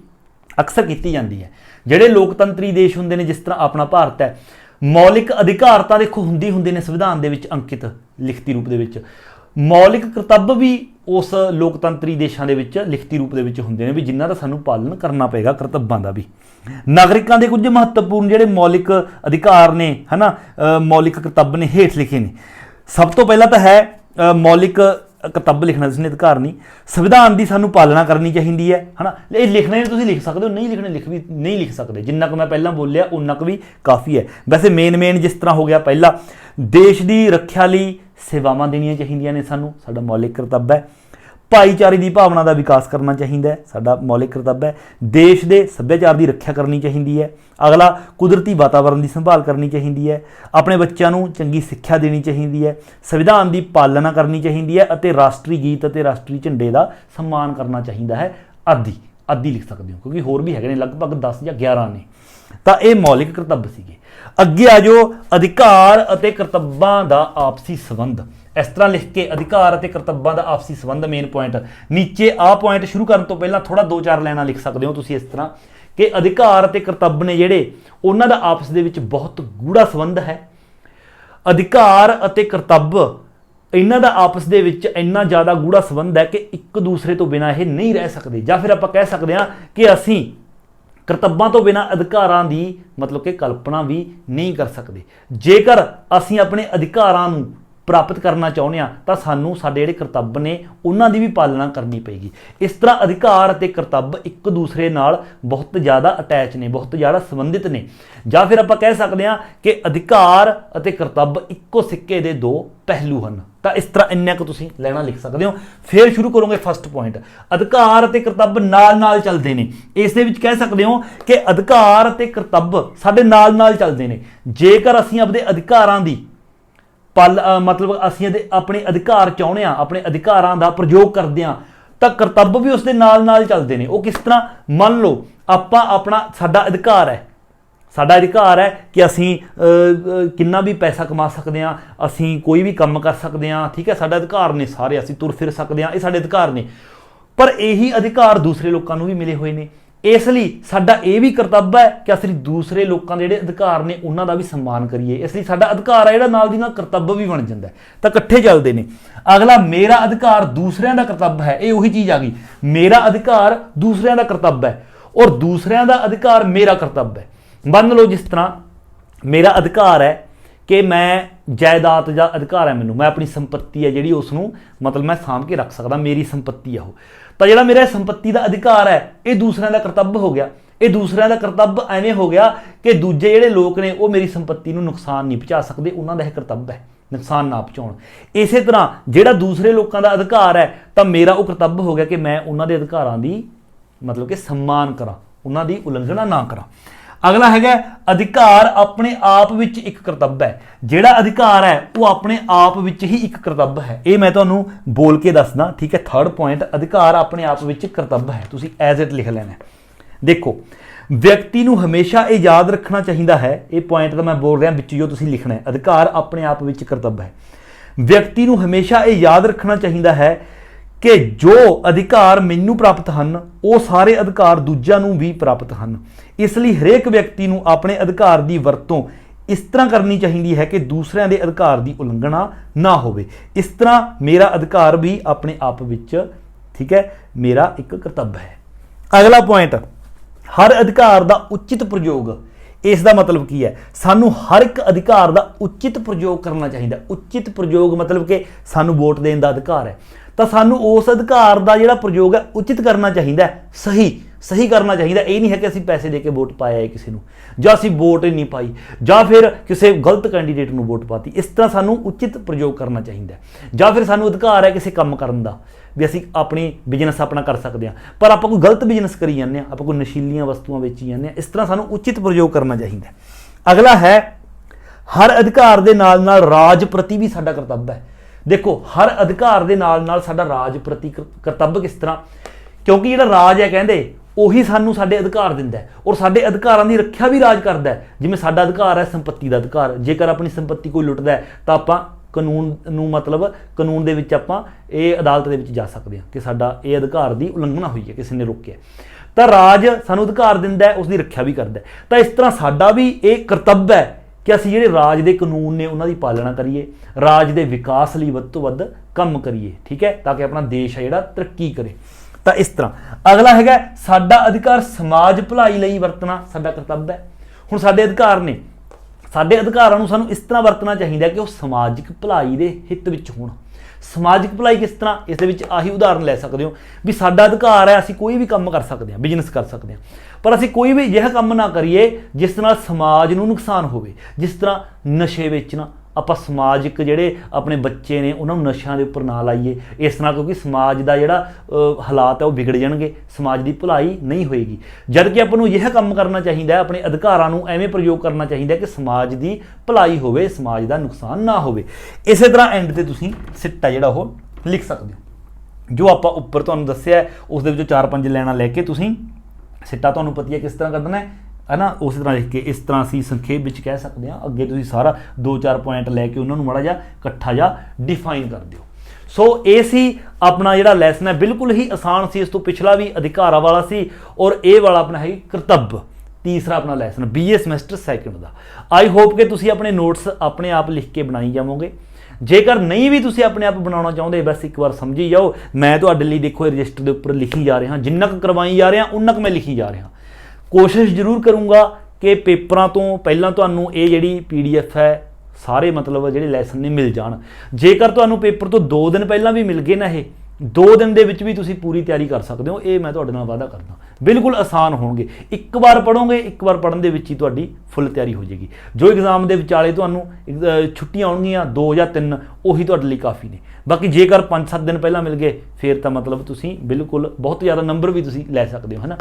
ਅਕਸਰ ਕੀਤੀ ਜਾਂਦੀ ਹੈ। ਜਿਹੜੇ ਲੋਕਤੰਤਰੀ ਦੇਸ਼ ਹੁੰਦੇ ਨੇ ਜਿਸ ਤਰ੍ਹਾਂ ਆਪਣਾ ਭਾਰਤ ਹੈ ਮੌਲਿਕ ਅਧਿਕਾਰ ਤਾਂ ਦੇਖੋ ਹੁੰਦੀ ਹੁੰਦੇ ਨੇ ਸੰਵਿਧਾਨ ਦੇ ਵਿੱਚ ਅੰਕਿਤ ਲਿਖਤੀ ਰੂਪ ਦੇ ਵਿੱਚ। ਮੌਲਿਕ ਕਰਤੱਵ ਵੀ ਉਸ ਲੋਕਤੰਤਰੀ ਦੇਸ਼ਾਂ ਦੇ ਵਿੱਚ ਲਿਖਤੀ ਰੂਪ ਦੇ ਵਿੱਚ ਹੁੰਦੇ ਨੇ ਵੀ ਜਿਨ੍ਹਾਂ ਦਾ ਸਾਨੂੰ ਪਾਲਣ ਕਰਨਾ ਪਏਗਾ ਕਰਤੱਵਾਂ ਦਾ ਵੀ। ਨਾਗਰਿਕਾਂ ਦੇ ਕੁਝ ਮਹੱਤਵਪੂਰਨ ਜਿਹੜੇ ਮੌਲਿਕ ਅਧਿਕਾਰ ਨੇ ਹਨਾ ਅ, ਮੌਲਿਕ ਕਰਤੱਵ ਨੇ ਹੇਠ ਲਿਖੇ ਨੇ। ਸਭ ਤੋਂ ਪਹਿਲਾਂ ਤਾਂ ਹੈ ਮੌਲਿਕ ਕਰਤੱਵ ਲਿਖਣਾ ਜਿਸਨੇ ਅਧਿਕਾਰ ਨਹੀਂ। ਸੰਵਿਧਾਨ ਦੀ ਸਾਨੂੰ ਪਾਲਣਾ ਕਰਨੀ ਚਾਹੀਦੀ ਹੈ, ਹਨਾ? ਇਹ ਲਿਖਣੇ ਤੁਸੀਂ ਲਿਖ ਸਕਦੇ ਹੋ, ਨਹੀਂ ਲਿਖਣੇ ਲਿਖ ਵੀ, ਨਹੀਂ ਲਿਖ ਸਕਦੇ। ਜਿੰਨਾ ਕੁ ਮੈਂ ਪਹਿਲਾਂ ਬੋਲਿਆ ਉਨਾ ਕੁ ਵੀ ਕਾਫੀ ਹੈ। ਵੈਸੇ ਮੇਨ ਮੇਨ ਜਿਸ ਤਰ੍ਹਾਂ ਹੋ ਗਿਆ ਪਹਿਲਾ, ਦੇਸ਼ ਦੀ ਰੱਖਿਆ ਲਈ ਸੇਵਾਵਾਂ ਦੇਣੀਆਂ ਚਾਹੀਦੀਆਂ ਨੇ ਸਾਨੂੰ। ਸਾਡਾ ਮੌਲਿਕ ਕਰਤੱਵ ਹੈ। ਭਾਈਚਾਰੇ ਦੀ ਭਾਵਨਾ ਦਾ ਵਿਕਾਸ ਕਰਨਾ ਚਾਹੀਦਾ ਹੈ। ਸਾਡਾ ਮੌਲਿਕ ਕਰਤੱਵ ਹੈ। ਦੇਸ਼ ਦੇ ਸੱਭਿਆਚਾਰ ਦੀ ਰੱਖਿਆ ਕਰਨੀ ਚਾਹੀਦੀ ਹੈ। ਅਗਲਾ ਕੁਦਰਤੀ ਵਾਤਾਵਰਣ ਦੀ ਸੰਭਾਲ ਕਰਨੀ ਚਾਹੀਦੀ ਹੈ। ਆਪਣੇ ਬੱਚਿਆਂ ਨੂੰ ਚੰਗੀ ਸਿੱਖਿਆ ਦੇਣੀ ਚਾਹੀਦੀ ਹੈ। ਸੰਵਿਧਾਨ ਦੀ ਪਾਲਣਾ ਕਰਨੀ ਚਾਹੀਦੀ ਹੈ ਅਤੇ ਰਾਸ਼ਟਰੀ ਗੀਤ ਅਤੇ ਰਾਸ਼ਟਰੀ ਝੰਡੇ ਦਾ ਸਨਮਾਨ ਕਰਨਾ ਚਾਹੀਦਾ ਹੈ। ਆਦਿ ਆਦਿ ਲਿਖ ਸਕਦੇ ਹੋ, ਕਿਉਂਕਿ ਹੋਰ ਵੀ ਹੈਗੇ ਨੇ, ਲਗਭਗ 10 ਜਾਂ 11 ਨੇ। ਤਾਂ ਇਹ ਮੌਲਿਕ ਕਰਤੱਵ ਸੀਗੇ। ਅੱਗੇ ਆ ਜਾਓ, ਅਧਿਕਾਰ ਅਤੇ ਕਰਤੱਵਾਂ ਦਾ ਆਪਸੀ ਸੰਬੰਧ। ਇਸ ਤਰ੍ਹਾਂ ਲਿਖ ਕੇ ਅਧਿਕਾਰ ਅਤੇ ਕਰਤੱਵਾਂ ਦਾ ਆਪਸੀ ਸੰਬੰਧ ਮੇਨ ਪੁਆਇੰਟ ਨੀਚੇ ਆ ਪੁਆਇੰਟ ਸ਼ੁਰੂ ਕਰਨ ਤੋਂ ਪਹਿਲਾਂ ਥੋੜਾ ਦੋ ਚਾਰ ਲਾਈਨਾਂ ਲਿਖ ਸਕਦੇ ਹੋ ਤੁਸੀਂ ਇਸ ਤਰ੍ਹਾਂ ਕਿ ਅਧਿਕਾਰ ਅਤੇ ਕਰਤੱਵ ਨੇ ਜਿਹੜੇ, ਉਹਨਾਂ ਦਾ ਆਪਸ ਦੇ ਵਿੱਚ ਬਹੁਤ ਗੂੜਾ ਸੰਬੰਧ ਹੈ। ਅਧਿਕਾਰ ਅਤੇ ਕਰਤੱਵ ਇਹਨਾਂ ਦਾ ਆਪਸ ਦੇ ਵਿੱਚ ਇੰਨਾ ਜ਼ਿਆਦਾ ਗੂੜਾ ਸੰਬੰਧ ਹੈ ਕਿ ਇੱਕ ਦੂਸਰੇ ਤੋਂ ਬਿਨਾਂ ਇਹ ਨਹੀਂ ਰਹਿ ਸਕਦੇ। ਜਾਂ ਫਿਰ ਆਪਾਂ ਕਹਿ ਸਕਦੇ ਹਾਂ ਕਿ ਅਸੀਂ ਕਰਤੱਬਾਂ ਤੋਂ ਬਿਨਾਂ ਅਧਿਕਾਰਾਂ ਦੀ ਮਤਲਬ ਕਿ ਕਲਪਨਾ ਵੀ ਨਹੀਂ ਕਰ ਸਕਦੇ। ਜੇਕਰ ਅਸੀਂ ਆਪਣੇ ਅਧਿਕਾਰਾਂ ਨੂੰ ਪ੍ਰਾਪਤ ਕਰਨਾ ਚਾਹੁੰਦੇ ਆ ਤਾਂ ਸਾਨੂੰ ਸਾਡੇ ਜਿਹੜੇ ਕਰਤੱਵ ਨੇ, ਉਹਨਾਂ ਦੀ ਵੀ ਪਾਲਣਾ ਕਰਨੀ ਪਏਗੀ। ਇਸ ਤਰ੍ਹਾਂ ਅਧਿਕਾਰ ਅਤੇ ਕਰਤੱਵ ਇੱਕ ਦੂਸਰੇ ਨਾਲ ਬਹੁਤ ਜ਼ਿਆਦਾ ਅਟੈਚ ਨੇ, ਬਹੁਤ ਜ਼ਿਆਦਾ ਸੰਬੰਧਿਤ ਨੇ। ਜਾਂ ਫਿਰ ਆਪਾਂ ਕਹਿ ਸਕਦੇ ਹਾਂ ਕਿ ਅਧਿਕਾਰ ਅਤੇ ਕਰਤੱਵ ਇੱਕੋ ਸਿੱਕੇ ਦੇ ਦੋ ਪਹਿਲੂ ਹਨ। ਤਾਂ ਇਸ ਤਰ੍ਹਾਂ ਇੰਨਾ ਕੁ ਤੁਸੀਂ ਲੈਣਾ ਲਿਖ ਸਕਦੇ ਹੋ। ਫਿਰ ਸ਼ੁਰੂ ਕਰੋਗੇ ਫਸਟ ਪੁਆਇੰਟ ਅਧਿਕਾਰ ਅਤੇ ਕਰਤੱਵ ਨਾਲ-ਨਾਲ ਚੱਲਦੇ ਨੇ। ਇਸ ਦੇ ਵਿੱਚ ਕਹਿ ਸਕਦੇ ਹੋ ਕਿ ਅਧਿਕਾਰ ਅਤੇ ਕਰਤੱਵ ਸਾਡੇ ਨਾਲ-ਨਾਲ ਚੱਲਦੇ ਨੇ। ਜੇਕਰ ਅਸੀਂ ਆਪਣੇ ਅਧਿਕਾਰਾਂ ਦੀ ਪਲ ਮਤਲਬ ਅਸੀਂ ਇਹਦੇ ਆਪਣੇ ਅਧਿਕਾਰ ਚਾਹੁੰਦੇ ਆ ਆਪਣੇ ਅਧਿਕਾਰਾਂ ਦਾ ਪ੍ਰਯੋਗ ਕਰਦੇ ਆ ਤਾਂ ਕਰਤੱਵ ਵੀ ਉਸ ਦੇ ਨਾਲ-ਨਾਲ ਚੱਲਦੇ ਨੇ। ਉਹ ਕਿਸ ਤਰ੍ਹਾਂ? ਮੰਨ ਲਓ, ਆਪਾਂ ਆਪਣਾ ਸਾਡਾ ਅਧਿਕਾਰ ਹੈ। ਸਾਡਾ ਅਧਿਕਾਰ ਹੈ ਕਿ ਅਸੀਂ ਕਿੰਨਾ ਵੀ ਪੈਸਾ ਕਮਾ ਸਕਦੇ ਹਾਂ, ਅਸੀਂ ਕੋਈ ਵੀ ਕੰਮ ਕਰ ਸਕਦੇ ਹਾਂ, ਠੀਕ ਹੈ? ਸਾਡਾ ਅਧਿਕਾਰ ਨੇ ਸਾਰੇ, ਅਸੀਂ ਤੁਰ ਫਿਰ ਸਕਦੇ ਹਾਂ, ਇਹ ਸਾਡੇ ਅਧਿਕਾਰ ਨੇ। ਪਰ ਇਹੀ ਅਧਿਕਾਰ ਦੂਸਰੇ ਲੋਕਾਂ ਨੂੰ ਵੀ ਮਿਲੇ ਹੋਏ ਨੇ। ਇਸ ਲਈ ਸਾਡਾ ਇਹ ਵੀ ਕਰਤੱਵ ਹੈ ਕਿ ਅਸੀਂ ਦੂਸਰੇ ਲੋਕਾਂ ਦੇ ਜਿਹੜੇ ਅਧਿਕਾਰ ਨੇ ਉਹਨਾਂ ਦਾ ਵੀ ਸਨਮਾਨ ਕਰੀਏ। ਇਸ ਲਈ ਸਾਡਾ ਅਧਿਕਾਰ ਹੈ ਜਿਹੜਾ ਨਾਲ ਦੀ ਨਾਲ ਕਰਤੱਵ ਵੀ ਬਣ ਜਾਂਦਾ ਤਾਂ ਇਕੱਠੇ ਚੱਲਦੇ ਨੇ। ਅਗਲਾ, ਮੇਰਾ ਅਧਿਕਾਰ ਦੂਸਰਿਆਂ ਦਾ ਕਰਤੱਵ ਹੈ। ਇਹ ਉਹੀ ਚੀਜ਼ ਆ ਗਈ। ਮੇਰਾ ਅਧਿਕਾਰ ਦੂਸਰਿਆਂ ਦਾ ਕਰਤੱਵ ਹੈ ਔਰ ਦੂਸਰਿਆਂ ਦਾ ਅਧਿਕਾਰ ਮੇਰਾ ਕਰਤੱਵ ਹੈ। ਮੰਨ ਲਓ ਜਿਸ ਤਰ੍ਹਾਂ ਮੇਰਾ ਅਧਿਕਾਰ ਹੈ ਕਿ ਮੈਂ ਜਾਇਦਾਦ ਦਾ ਅਧਿਕਾਰ ਹੈ ਮੈਨੂੰ। ਮੈਂ ਆਪਣੀ ਸੰਪਤੀ ਹੈ ਜਿਹੜੀ ਉਸ ਨੂੰ ਮਤਲਬ ਮੈਂ ਸਾਂਭ ਕੇ ਰੱਖ ਸਕਦਾ। ਮੇਰੀ ਸੰਪਤੀ ਆ ਉਹ। ਤਾਂ ਜਿਹੜਾ ਮੇਰਾ ਸੰਪਤੀ ਦਾ ਅਧਿਕਾਰ ਹੈ, ਇਹ ਦੂਸਰਿਆਂ ਦਾ ਕਰਤੱਵ ਹੋ ਗਿਆ। ਇਹ ਦੂਸਰਿਆਂ ਦਾ ਕਰਤੱਵ ਐਵੇਂ ਹੋ ਗਿਆ ਕਿ ਦੂਜੇ ਜਿਹੜੇ ਲੋਕ ਨੇ, ਉਹ ਮੇਰੀ ਸੰਪਤੀ ਨੂੰ ਨੁਕਸਾਨ ਨਹੀਂ ਪਹੁੰਚਾ ਸਕਦੇ। ਉਹਨਾਂ ਦਾ ਇਹ ਕਰਤੱਵ ਹੈ, ਨੁਕਸਾਨ ਨਾ ਪਹੁੰਚਾਉਣ। ਇਸੇ ਤਰ੍ਹਾਂ ਜਿਹੜਾ ਦੂਸਰੇ ਲੋਕਾਂ ਦਾ ਅਧਿਕਾਰ ਹੈ, ਤਾਂ ਮੇਰਾ ਉਹ ਕਰਤੱਵ ਹੋ ਗਿਆ ਕਿ ਮੈਂ ਉਹਨਾਂ ਦੇ ਅਧਿਕਾਰਾਂ ਦੀ ਮਤਲਬ ਕਿ ਸਨਮਾਨ ਕਰਾਂ, ਉਹਨਾਂ ਦੀ ਉਲੰਘਣਾ ਨਾ ਕਰਾਂ। ਅਗਲਾ ਹੈਗਾ ਅਧਿਕਾਰ ਆਪਣੇ ਆਪ ਵਿੱਚ ਇੱਕ ਕਰਤੱਵ ਹੈ। ਜਿਹੜਾ ਅਧਿਕਾਰ ਹੈ, ਉਹ ਆਪਣੇ ਆਪ ਵਿੱਚ ਹੀ ਇੱਕ ਕਰਤੱਵ ਹੈ। ਇਹ ਮੈਂ ਤੁਹਾਨੂੰ ਬੋਲ ਕੇ ਦੱਸਦਾ, ਠੀਕ ਹੈ? ਥਰਡ ਪੁਆਇੰਟ ਅਧਿਕਾਰ ਆਪਣੇ ਆਪ ਵਿੱਚ ਕਰਤੱਵ ਹੈ। ਤੁਸੀਂ ਐਜ਼ ਇਟ ਲਿਖ ਲੈਣਾ ਦੇਖੋ, ਵਿਅਕਤੀ ਨੂੰ ਹਮੇਸ਼ਾ ਇਹ ਯਾਦ ਰੱਖਣਾ ਚਾਹੀਦਾ ਹੈ। ਇਹ ਪੁਆਇੰਟ ਤਾਂ ਮੈਂ ਬੋਲ ਰਿਹਾ, ਵਿੱਚ ਜੋ ਤੁਸੀਂ ਲਿਖਣਾ ਹੈ। ਅਧਿਕਾਰ ਆਪਣੇ ਆਪ ਵਿੱਚ ਕਰਤੱਵ ਹੈ। ਵਿਅਕਤੀ ਨੂੰ ਹਮੇਸ਼ਾ ਇਹ ਯਾਦ ਰੱਖਣਾ ਚਾਹੀਦਾ ਹੈ ਕਿ ਜੋ ਅਧਿਕਾਰ ਮੈਨੂੰ ਪ੍ਰਾਪਤ ਹਨ, ਉਹ ਸਾਰੇ ਅਧਿਕਾਰ ਦੂਜਿਆਂ ਨੂੰ ਵੀ ਪ੍ਰਾਪਤ ਹਨ। ਇਸ ਲਈ ਹਰੇਕ ਵਿਅਕਤੀ ਨੂੰ ਆਪਣੇ ਅਧਿਕਾਰ ਦੀ ਵਰਤੋਂ ਇਸ ਤਰ੍ਹਾਂ ਕਰਨੀ ਚਾਹੀਦੀ ਹੈ ਕਿ ਦੂਸਰਿਆਂ ਦੇ ਅਧਿਕਾਰ ਦੀ ਉਲੰਘਣਾ ਨਾ ਹੋਵੇ। ਇਸ ਤਰ੍ਹਾਂ ਮੇਰਾ ਅਧਿਕਾਰ ਵੀ ਆਪਣੇ ਆਪ ਵਿੱਚ, ਠੀਕ ਹੈ, ਮੇਰਾ ਇੱਕ ਕਰਤੱਵ ਹੈ। ਅਗਲਾ ਪੁਆਇੰਟ ਹਰ ਅਧਿਕਾਰ ਦਾ ਉਚਿਤ ਪ੍ਰਯੋਗ। ਇਸ ਦਾ ਮਤਲਬ ਕੀ ਹੈ? ਸਾਨੂੰ ਹਰ ਇੱਕ ਅਧਿਕਾਰ ਦਾ ਉਚਿਤ ਪ੍ਰਯੋਗ ਕਰਨਾ ਚਾਹੀਦਾ। ਉਚਿਤ ਪ੍ਰਯੋਗ ਮਤਲਬ ਕਿ ਸਾਨੂੰ ਵੋਟ ਦੇਣ ਦਾ ਅਧਿਕਾਰ ਹੈ। ਤਾਂ ਸਾਨੂੰ ਉਸ ਅਧਿਕਾਰ ਦਾ ਜਿਹੜਾ ਪ੍ਰਯੋਗ ਹੈ ਉਚਿਤ ਕਰਨਾ ਚਾਹੀਦਾ ਹੈ, ਸਹੀ ਸਹੀ ਕਰਨਾ ਚਾਹੀਦਾ ਇਹ ਨਹੀਂ ਹੈ ਕਿ ਅਸੀਂ ਪੈਸੇ ਦੇ ਕੇ ਵੋਟ ਪਾਇਆ ਹੈ ਕਿਸੇ ਨੂੰ, ਜਾਂ ਅਸੀਂ ਵੋਟ ਹੀ ਨਹੀਂ ਪਾਈ, ਜਾਂ ਫਿਰ ਕਿਸੇ ਗਲਤ ਕੈਂਡੀਡੇਟ ਨੂੰ ਵੋਟ ਪਾਤੀ। ਇਸ ਤਰ੍ਹਾਂ ਸਾਨੂੰ ਉਚਿਤ ਪ੍ਰਯੋਗ ਕਰਨਾ ਚਾਹੀਦਾ ਜਾਂ ਫਿਰ ਸਾਨੂੰ ਅਧਿਕਾਰ ਹੈ ਕਿਸੇ ਕੰਮ ਕਰਨ ਦਾ, ਵੀ ਅਸੀਂ ਆਪਣੀ ਬਿਜ਼ਨਸ ਆਪਣਾ ਕਰ ਸਕਦੇ ਹਾਂ। ਪਰ ਆਪਾਂ ਕੋਈ ਗਲਤ ਬਿਜ਼ਨਸ ਕਰੀ ਜਾਂਦੇ ਹਾਂ, ਆਪਾਂ ਕੋਈ ਨਸ਼ੀਲੀਆਂ ਵਸਤੂਆਂ ਵੇਚੀ ਜਾਂਦੇ ਹਾਂ, ਇਸ ਤਰ੍ਹਾਂ ਸਾਨੂੰ ਉਚਿਤ ਪ੍ਰਯੋਗ ਕਰਨਾ ਚਾਹੀਦਾ ਅਗਲਾ ਹੈ, ਹਰ ਅਧਿਕਾਰ ਦੇ ਨਾਲ ਨਾਲ ਰਾਜ ਪ੍ਰਤੀ ਵੀ ਸਾਡਾ ਕਰਤੱਵ ਹੈ। ਦੇਖੋ, ਹਰ ਅਧਿਕਾਰ ਦੇ ਨਾਲ ਨਾਲ ਸਾਡਾ ਰਾਜ ਪ੍ਰਤੀ ਕਰ- ਕਰਤੱਵ ਕਿਸ ਤਰ੍ਹਾਂ? ਕਿਉਂਕਿ ਜਿਹੜਾ ਰਾਜ ਹੈ ਕਹਿੰਦੇ, ਉਹੀ ਸਾਨੂੰ ਸਾਡੇ ਅਧਿਕਾਰ ਦਿੰਦਾ ਹੈ ਔਰ ਸਾਡੇ ਅਧਿਕਾਰਾਂ ਦੀ ਰੱਖਿਆ ਵੀ ਰਾਜ ਕਰਦਾ ਹੈ। ਜਿਵੇਂ ਸਾਡਾ ਅਧਿਕਾਰ ਹੈ ਸੰਪਤੀ ਦਾ ਅਧਿਕਾਰ। ਜੇਕਰ ਆਪਣੀ ਸੰਪਤੀ ਕੋਈ ਲੁੱਟਦਾ ਹੈ, ਤਾਂ ਆਪਾਂ ਕਾਨੂੰਨ ਨੂੰ ਮਤਲਬ ਕਾਨੂੰਨ ਦੇ ਵਿੱਚ ਆਪਾਂ ਇਹ ਅਦਾਲਤ ਦੇ ਵਿੱਚ ਜਾ ਸਕਦੇ ਹਾਂ ਕਿ ਸਾਡਾ ਇਹ ਅਧਿਕਾਰ ਦੀ ਉਲੰਘਣਾ ਹੋਈ ਹੈ, ਕਿਸੇ ਨੇ ਰੋਕਿਆ ਤਾਂ ਰਾਜ ਸਾਨੂੰ ਅਧਿਕਾਰ ਦਿੰਦਾ ਹੈ ਉਸ ਦੀ ਰੱਖਿਆ ਵੀ ਕਰਦਾ ਹੈ। ਤਾਂ ਇਸ ਤਰ੍ਹਾਂ ਸਾਡਾ ਵੀ ਇਹ ਕਰਤੱਵ ਹੈ ਕਿ ਅਸੀਂ ਜਿਹੜੇ ਰਾਜ ਦੇ ਕਾਨੂੰਨ ਨੇ ਉਹਨਾਂ ਦੀ ਪਾਲਣਾ ਕਰੀਏ, ਰਾਜ ਦੇ ਵਿਕਾਸ ਲਈ ਵੱਧ ਤੋਂ ਵੱਧ ਕੰਮ ਕਰੀਏ, ਠੀਕ ਹੈ, ਤਾਂ ਕਿ ਆਪਣਾ ਦੇਸ਼ ਹੈ ਜਿਹੜਾ ਤਰੱਕੀ ਕਰੇ। ਤਾਂ ਇਸ ਤਰ੍ਹਾਂ, ਅਗਲਾ ਹੈਗਾ ਸਾਡਾ ਅਧਿਕਾਰ ਸਮਾਜ ਭਲਾਈ ਲਈ ਵਰਤਣਾ, ਸਾਡਾ ਕਰਤੱਵ ਹੈ। ਹੁਣ ਸਾਡੇ ਅਧਿਕਾਰ ਨੇ, ਸਾਡੇ ਅਧਿਕਾਰਾਂ ਨੂੰ ਸਾਨੂੰ ਇਸ ਤਰ੍ਹਾਂ ਵਰਤਣਾ ਚਾਹੀਦਾ ਕਿ ਉਹ ਸਮਾਜਿਕ ਭਲਾਈ ਦੇ ਹਿੱਤ ਵਿੱਚ ਹੋਣ। ਸਮਾਜਿਕ ਭਲਾਈ ਕਿਸ ਤਰ੍ਹਾਂ, ਇਸ ਦੇ ਵਿੱਚ ਆਹੀ ਉਦਾਹਰਨ ਲੈ ਸਕਦੇ ਹੋ ਵੀ ਸਾਡਾ ਅਧਿਕਾਰ ਹੈ, ਅਸੀਂ ਕੋਈ ਵੀ ਕੰਮ ਕਰ ਸਕਦੇ ਹਾਂ ਬਿਜ਼ਨਸ ਕਰ ਸਕਦੇ ਹਾਂ। ਪਰ ਅਸੀਂ ਕੋਈ ਵੀ ਅਜਿਹਾ ਕੰਮ ਨਾ ਕਰੀਏ ਜਿਸ ਨਾਲ ਸਮਾਜ ਨੂੰ ਨੁਕਸਾਨ ਹੋਵੇ, ਜਿਸ ਤਰ੍ਹਾਂ ਨਸ਼ੇ ਵੇਚਣਾ ਆਪਾਂ ਸਮਾਜਿਕ ਜਿਹੜੇ ਆਪਣੇ ਬੱਚੇ ਨੇ, ਉਹਨਾਂ ਨੂੰ ਨਸ਼ਿਆਂ ਦੇ ਉੱਪਰ ਨਾ ਲਾਈਏ। ਇਸ ਨਾਲ ਕਿਉਂਕਿ ਸਮਾਜ ਦਾ ਜਿਹੜਾ ਹਾਲਾਤ ਹੈ ਉਹ ਵਿਗੜ ਜਾਣਗੇ। ਸਮਾਜ ਦੀ ਭਲਾਈ ਨਹੀਂ ਹੋਏਗੀ। ਜਦ ਕਿ ਆਪਾਂ ਨੂੰ ਇਹ ਕੰਮ ਕਰਨਾ ਚਾਹੀਦਾ ਹੈ, ਆਪਣੇ ਅਧਿਕਾਰਾਂ ਨੂੰ ਐਵੇਂ ਪ੍ਰਯੋਗ ਕਰਨਾ ਚਾਹੀਦਾ ਕਿ ਸਮਾਜ ਦੀ ਭਲਾਈ ਹੋਵੇ, ਸਮਾਜ ਦਾ ਨੁਕਸਾਨ ਨਾ ਹੋਵੇ। ਇਸੇ ਤਰ੍ਹਾਂ ਐਂਡ ਤੇ ਤੁਸੀਂ ਸਿੱਟਾ ਜਿਹੜਾ ਉਹ ਲਿਖ ਸਕਦੇ ਹੋ। ਜੋ ਆਪਾਂ ਉੱਪਰ ਤੁਹਾਨੂੰ ਦੱਸਿਆ ਉਸ ਦੇ ਵਿੱਚੋਂ ਚਾਰ ਪੰਜ ਲੈਣਾ ਲੈ ਕੇ ਤੁਸੀਂ ਸਿੱਟਾ ਤੁਹਾਨੂੰ ਪਤੀ ਹੈ ਕਿਸ ਤਰ੍ਹਾਂ ਕੱਢਣਾ ਹੈ? ਹੈ ਨਾ ਉਸੇ ਤਰ੍ਹਾਂ ਲਿਖ ਕੇ, ਇਸ ਤਰ੍ਹਾਂ ਅਸੀਂ ਸੰਖੇਪ ਵਿੱਚ ਕਹਿ ਸਕਦੇ ਹਾਂ, ਅੱਗੇ ਤੁਸੀਂ ਸਾਰਾ 2-4 ਪੁਆਇੰਟ ਲੈ ਕੇ ਉਹਨਾਂ ਨੂੰ ਮਾੜਾ ਜਿਹਾ ਇਕੱਠਾ ਜਿਹਾ ਡਿਫਾਈਨ ਕਰ ਦਿਓ। ਸੋ ਇਹ ਸੀ ਆਪਣਾ ਜਿਹੜਾ ਲੈਸਨ ਹੈ, ਬਿਲਕੁਲ ਹੀ ਆਸਾਨ ਸੀ, ਇਸ ਤੋਂ ਪਿਛਲਾ ਵੀ ਅਧਿਕਾਰਾਂ ਵਾਲਾ ਸੀ ਔਰ ਇਹ ਵਾਲਾ ਆਪਣਾ ਹੈ ਕਰਤੱਵ, ਤੀਸਰਾ ਆਪਣਾ ਲੈਸਨ ਬੀਏ ਸਮੈਸਟਰ ਸੈਕੰਡ ਦਾ। ਆਈ ਹੋਪ ਕਿ ਤੁਸੀਂ ਆਪਣੇ ਨੋਟਸ ਆਪਣੇ ਆਪ ਲਿਖ ਕੇ ਬਣਾਈ ਜਾਵੋਗੇ। ਜੇਕਰ ਨਹੀਂ ਵੀ ਤੁਸੀਂ ਆਪਣੇ ਆਪ ਬਣਾਉਣਾ ਚਾਹੁੰਦੇ, ਬਸ ਇੱਕ ਵਾਰ ਸਮਝੀ ਜਾਓ, ਮੈਂ ਤੁਹਾਡੇ ਲਈ ਦੇਖੋ ਇਹ ਰਜਿਸਟਰ ਦੇ ਉੱਪਰ ਲਿਖੀ ਜਾ ਰਿਹਾ, ਜਿੰਨਾ ਕੁ ਕਰਵਾਈ ਜਾ ਰਿਹਾ, ਉਨਾ ਕੁ ਮੈਂ ਲਿਖੀ ਜਾ ਰਿਹਾ। ਕੋਸ਼ਿਸ਼ ਜ਼ਰੂਰ ਕਰੂੰਗਾ ਕਿ ਪੇਪਰਾਂ ਤੋਂ ਪਹਿਲਾਂ ਤੁਹਾਨੂੰ ਇਹ ਜਿਹੜੀ ਪੀਡੀਐਫ ਹੈ, ਸਾਰੇ ਮਤਲਬ ਜਿਹੜੇ ਲੈਸਨ ਨੇ ਮਿਲ ਜਾਣ। ਜੇਕਰ ਤੁਹਾਨੂੰ ਪੇਪਰ ਤੋਂ 2 ਦਿਨ ਪਹਿਲਾਂ ਵੀ ਮਿਲ ਗਏ ਨਾ ਇਹ 2 ਦਿਨ ਦੇ ਵਿੱਚ ਵੀ ਤੁਸੀਂ ਪੂਰੀ ਤਿਆਰੀ ਕਰ ਸਕਦੇ ਹੋ। ਇਹ ਮੈਂ ਤੁਹਾਡੇ ਨਾਲ ਵਾਅਦਾ ਕਰਦਾ। ਬਿਲਕੁਲ ਆਸਾਨ ਹੋਣਗੇ। ਇੱਕ ਵਾਰ ਪੜੋਗੇ ਇੱਕ ਵਾਰ ਪੜਨ ਦੇ ਵਿੱਚ ਹੀ ਤੁਹਾਡੀ ਫੁੱਲ ਤਿਆਰੀ ਹੋ ਜਾਏਗੀ। ਜੋ ਐਗਜ਼ਾਮ ਦੇ ਵਿਚਾਲੇ ਤੁਹਾਨੂੰ ਛੁੱਟੀਆਂ ਆਉਣਗੀਆਂ 2 ਜਾਂ 3 ਉਹੀ ਤੁਹਾਡੇ ਲਈ ਕਾਫੀ ਨੇ। ਬਾਕੀ ਜੇਕਰ 5-7 ਦਿਨ ਪਹਿਲਾਂ ਮਿਲ ਗਏ, ਫਿਰ ਤਾਂ ਮਤਲਬ ਤੁਸੀਂ ਬਿਲਕੁਲ ਬਹੁਤ ਜ਼ਿਆਦਾ ਨੰਬਰ ਵੀ ਤੁਸੀਂ ਲੈ ਸਕਦੇ ਹੋ, ਹਨਾ?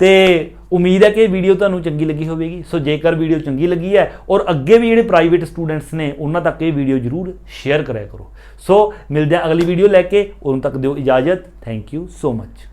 ਤੇ ਉਮੀਦ ਹੈ ਕਿ ਇਹ ਵੀਡੀਓ ਤੁਹਾਨੂੰ ਚੰਗੀ ਲੱਗੀ ਹੋਵੇਗੀ। ਸੋ ਜੇਕਰ ਵੀਡੀਓ ਚੰਗੀ ਲੱਗੀ ਹੈ ਔਰ ਅੱਗੇ ਵੀ ਜਿਹੜੇ ਪ੍ਰਾਈਵੇਟ ਸਟੂਡੈਂਟਸ ਨੇ, ਉਹਨਾਂ ਤੱਕ ਇਹ ਵੀਡੀਓ ਜਰੂਰ ਸ਼ੇਅਰ ਕਰਿਆ ਕਰੋ। ਸੋ ਮਿਲਦੇ ਹਾਂ ਅਗਲੀ ਵੀਡੀਓ ਲੈ ਕੇ। ਉਦੋਂ ਤੱਕ ਦਿਓ ਇਜਾਜ਼ਤ। Thank you so much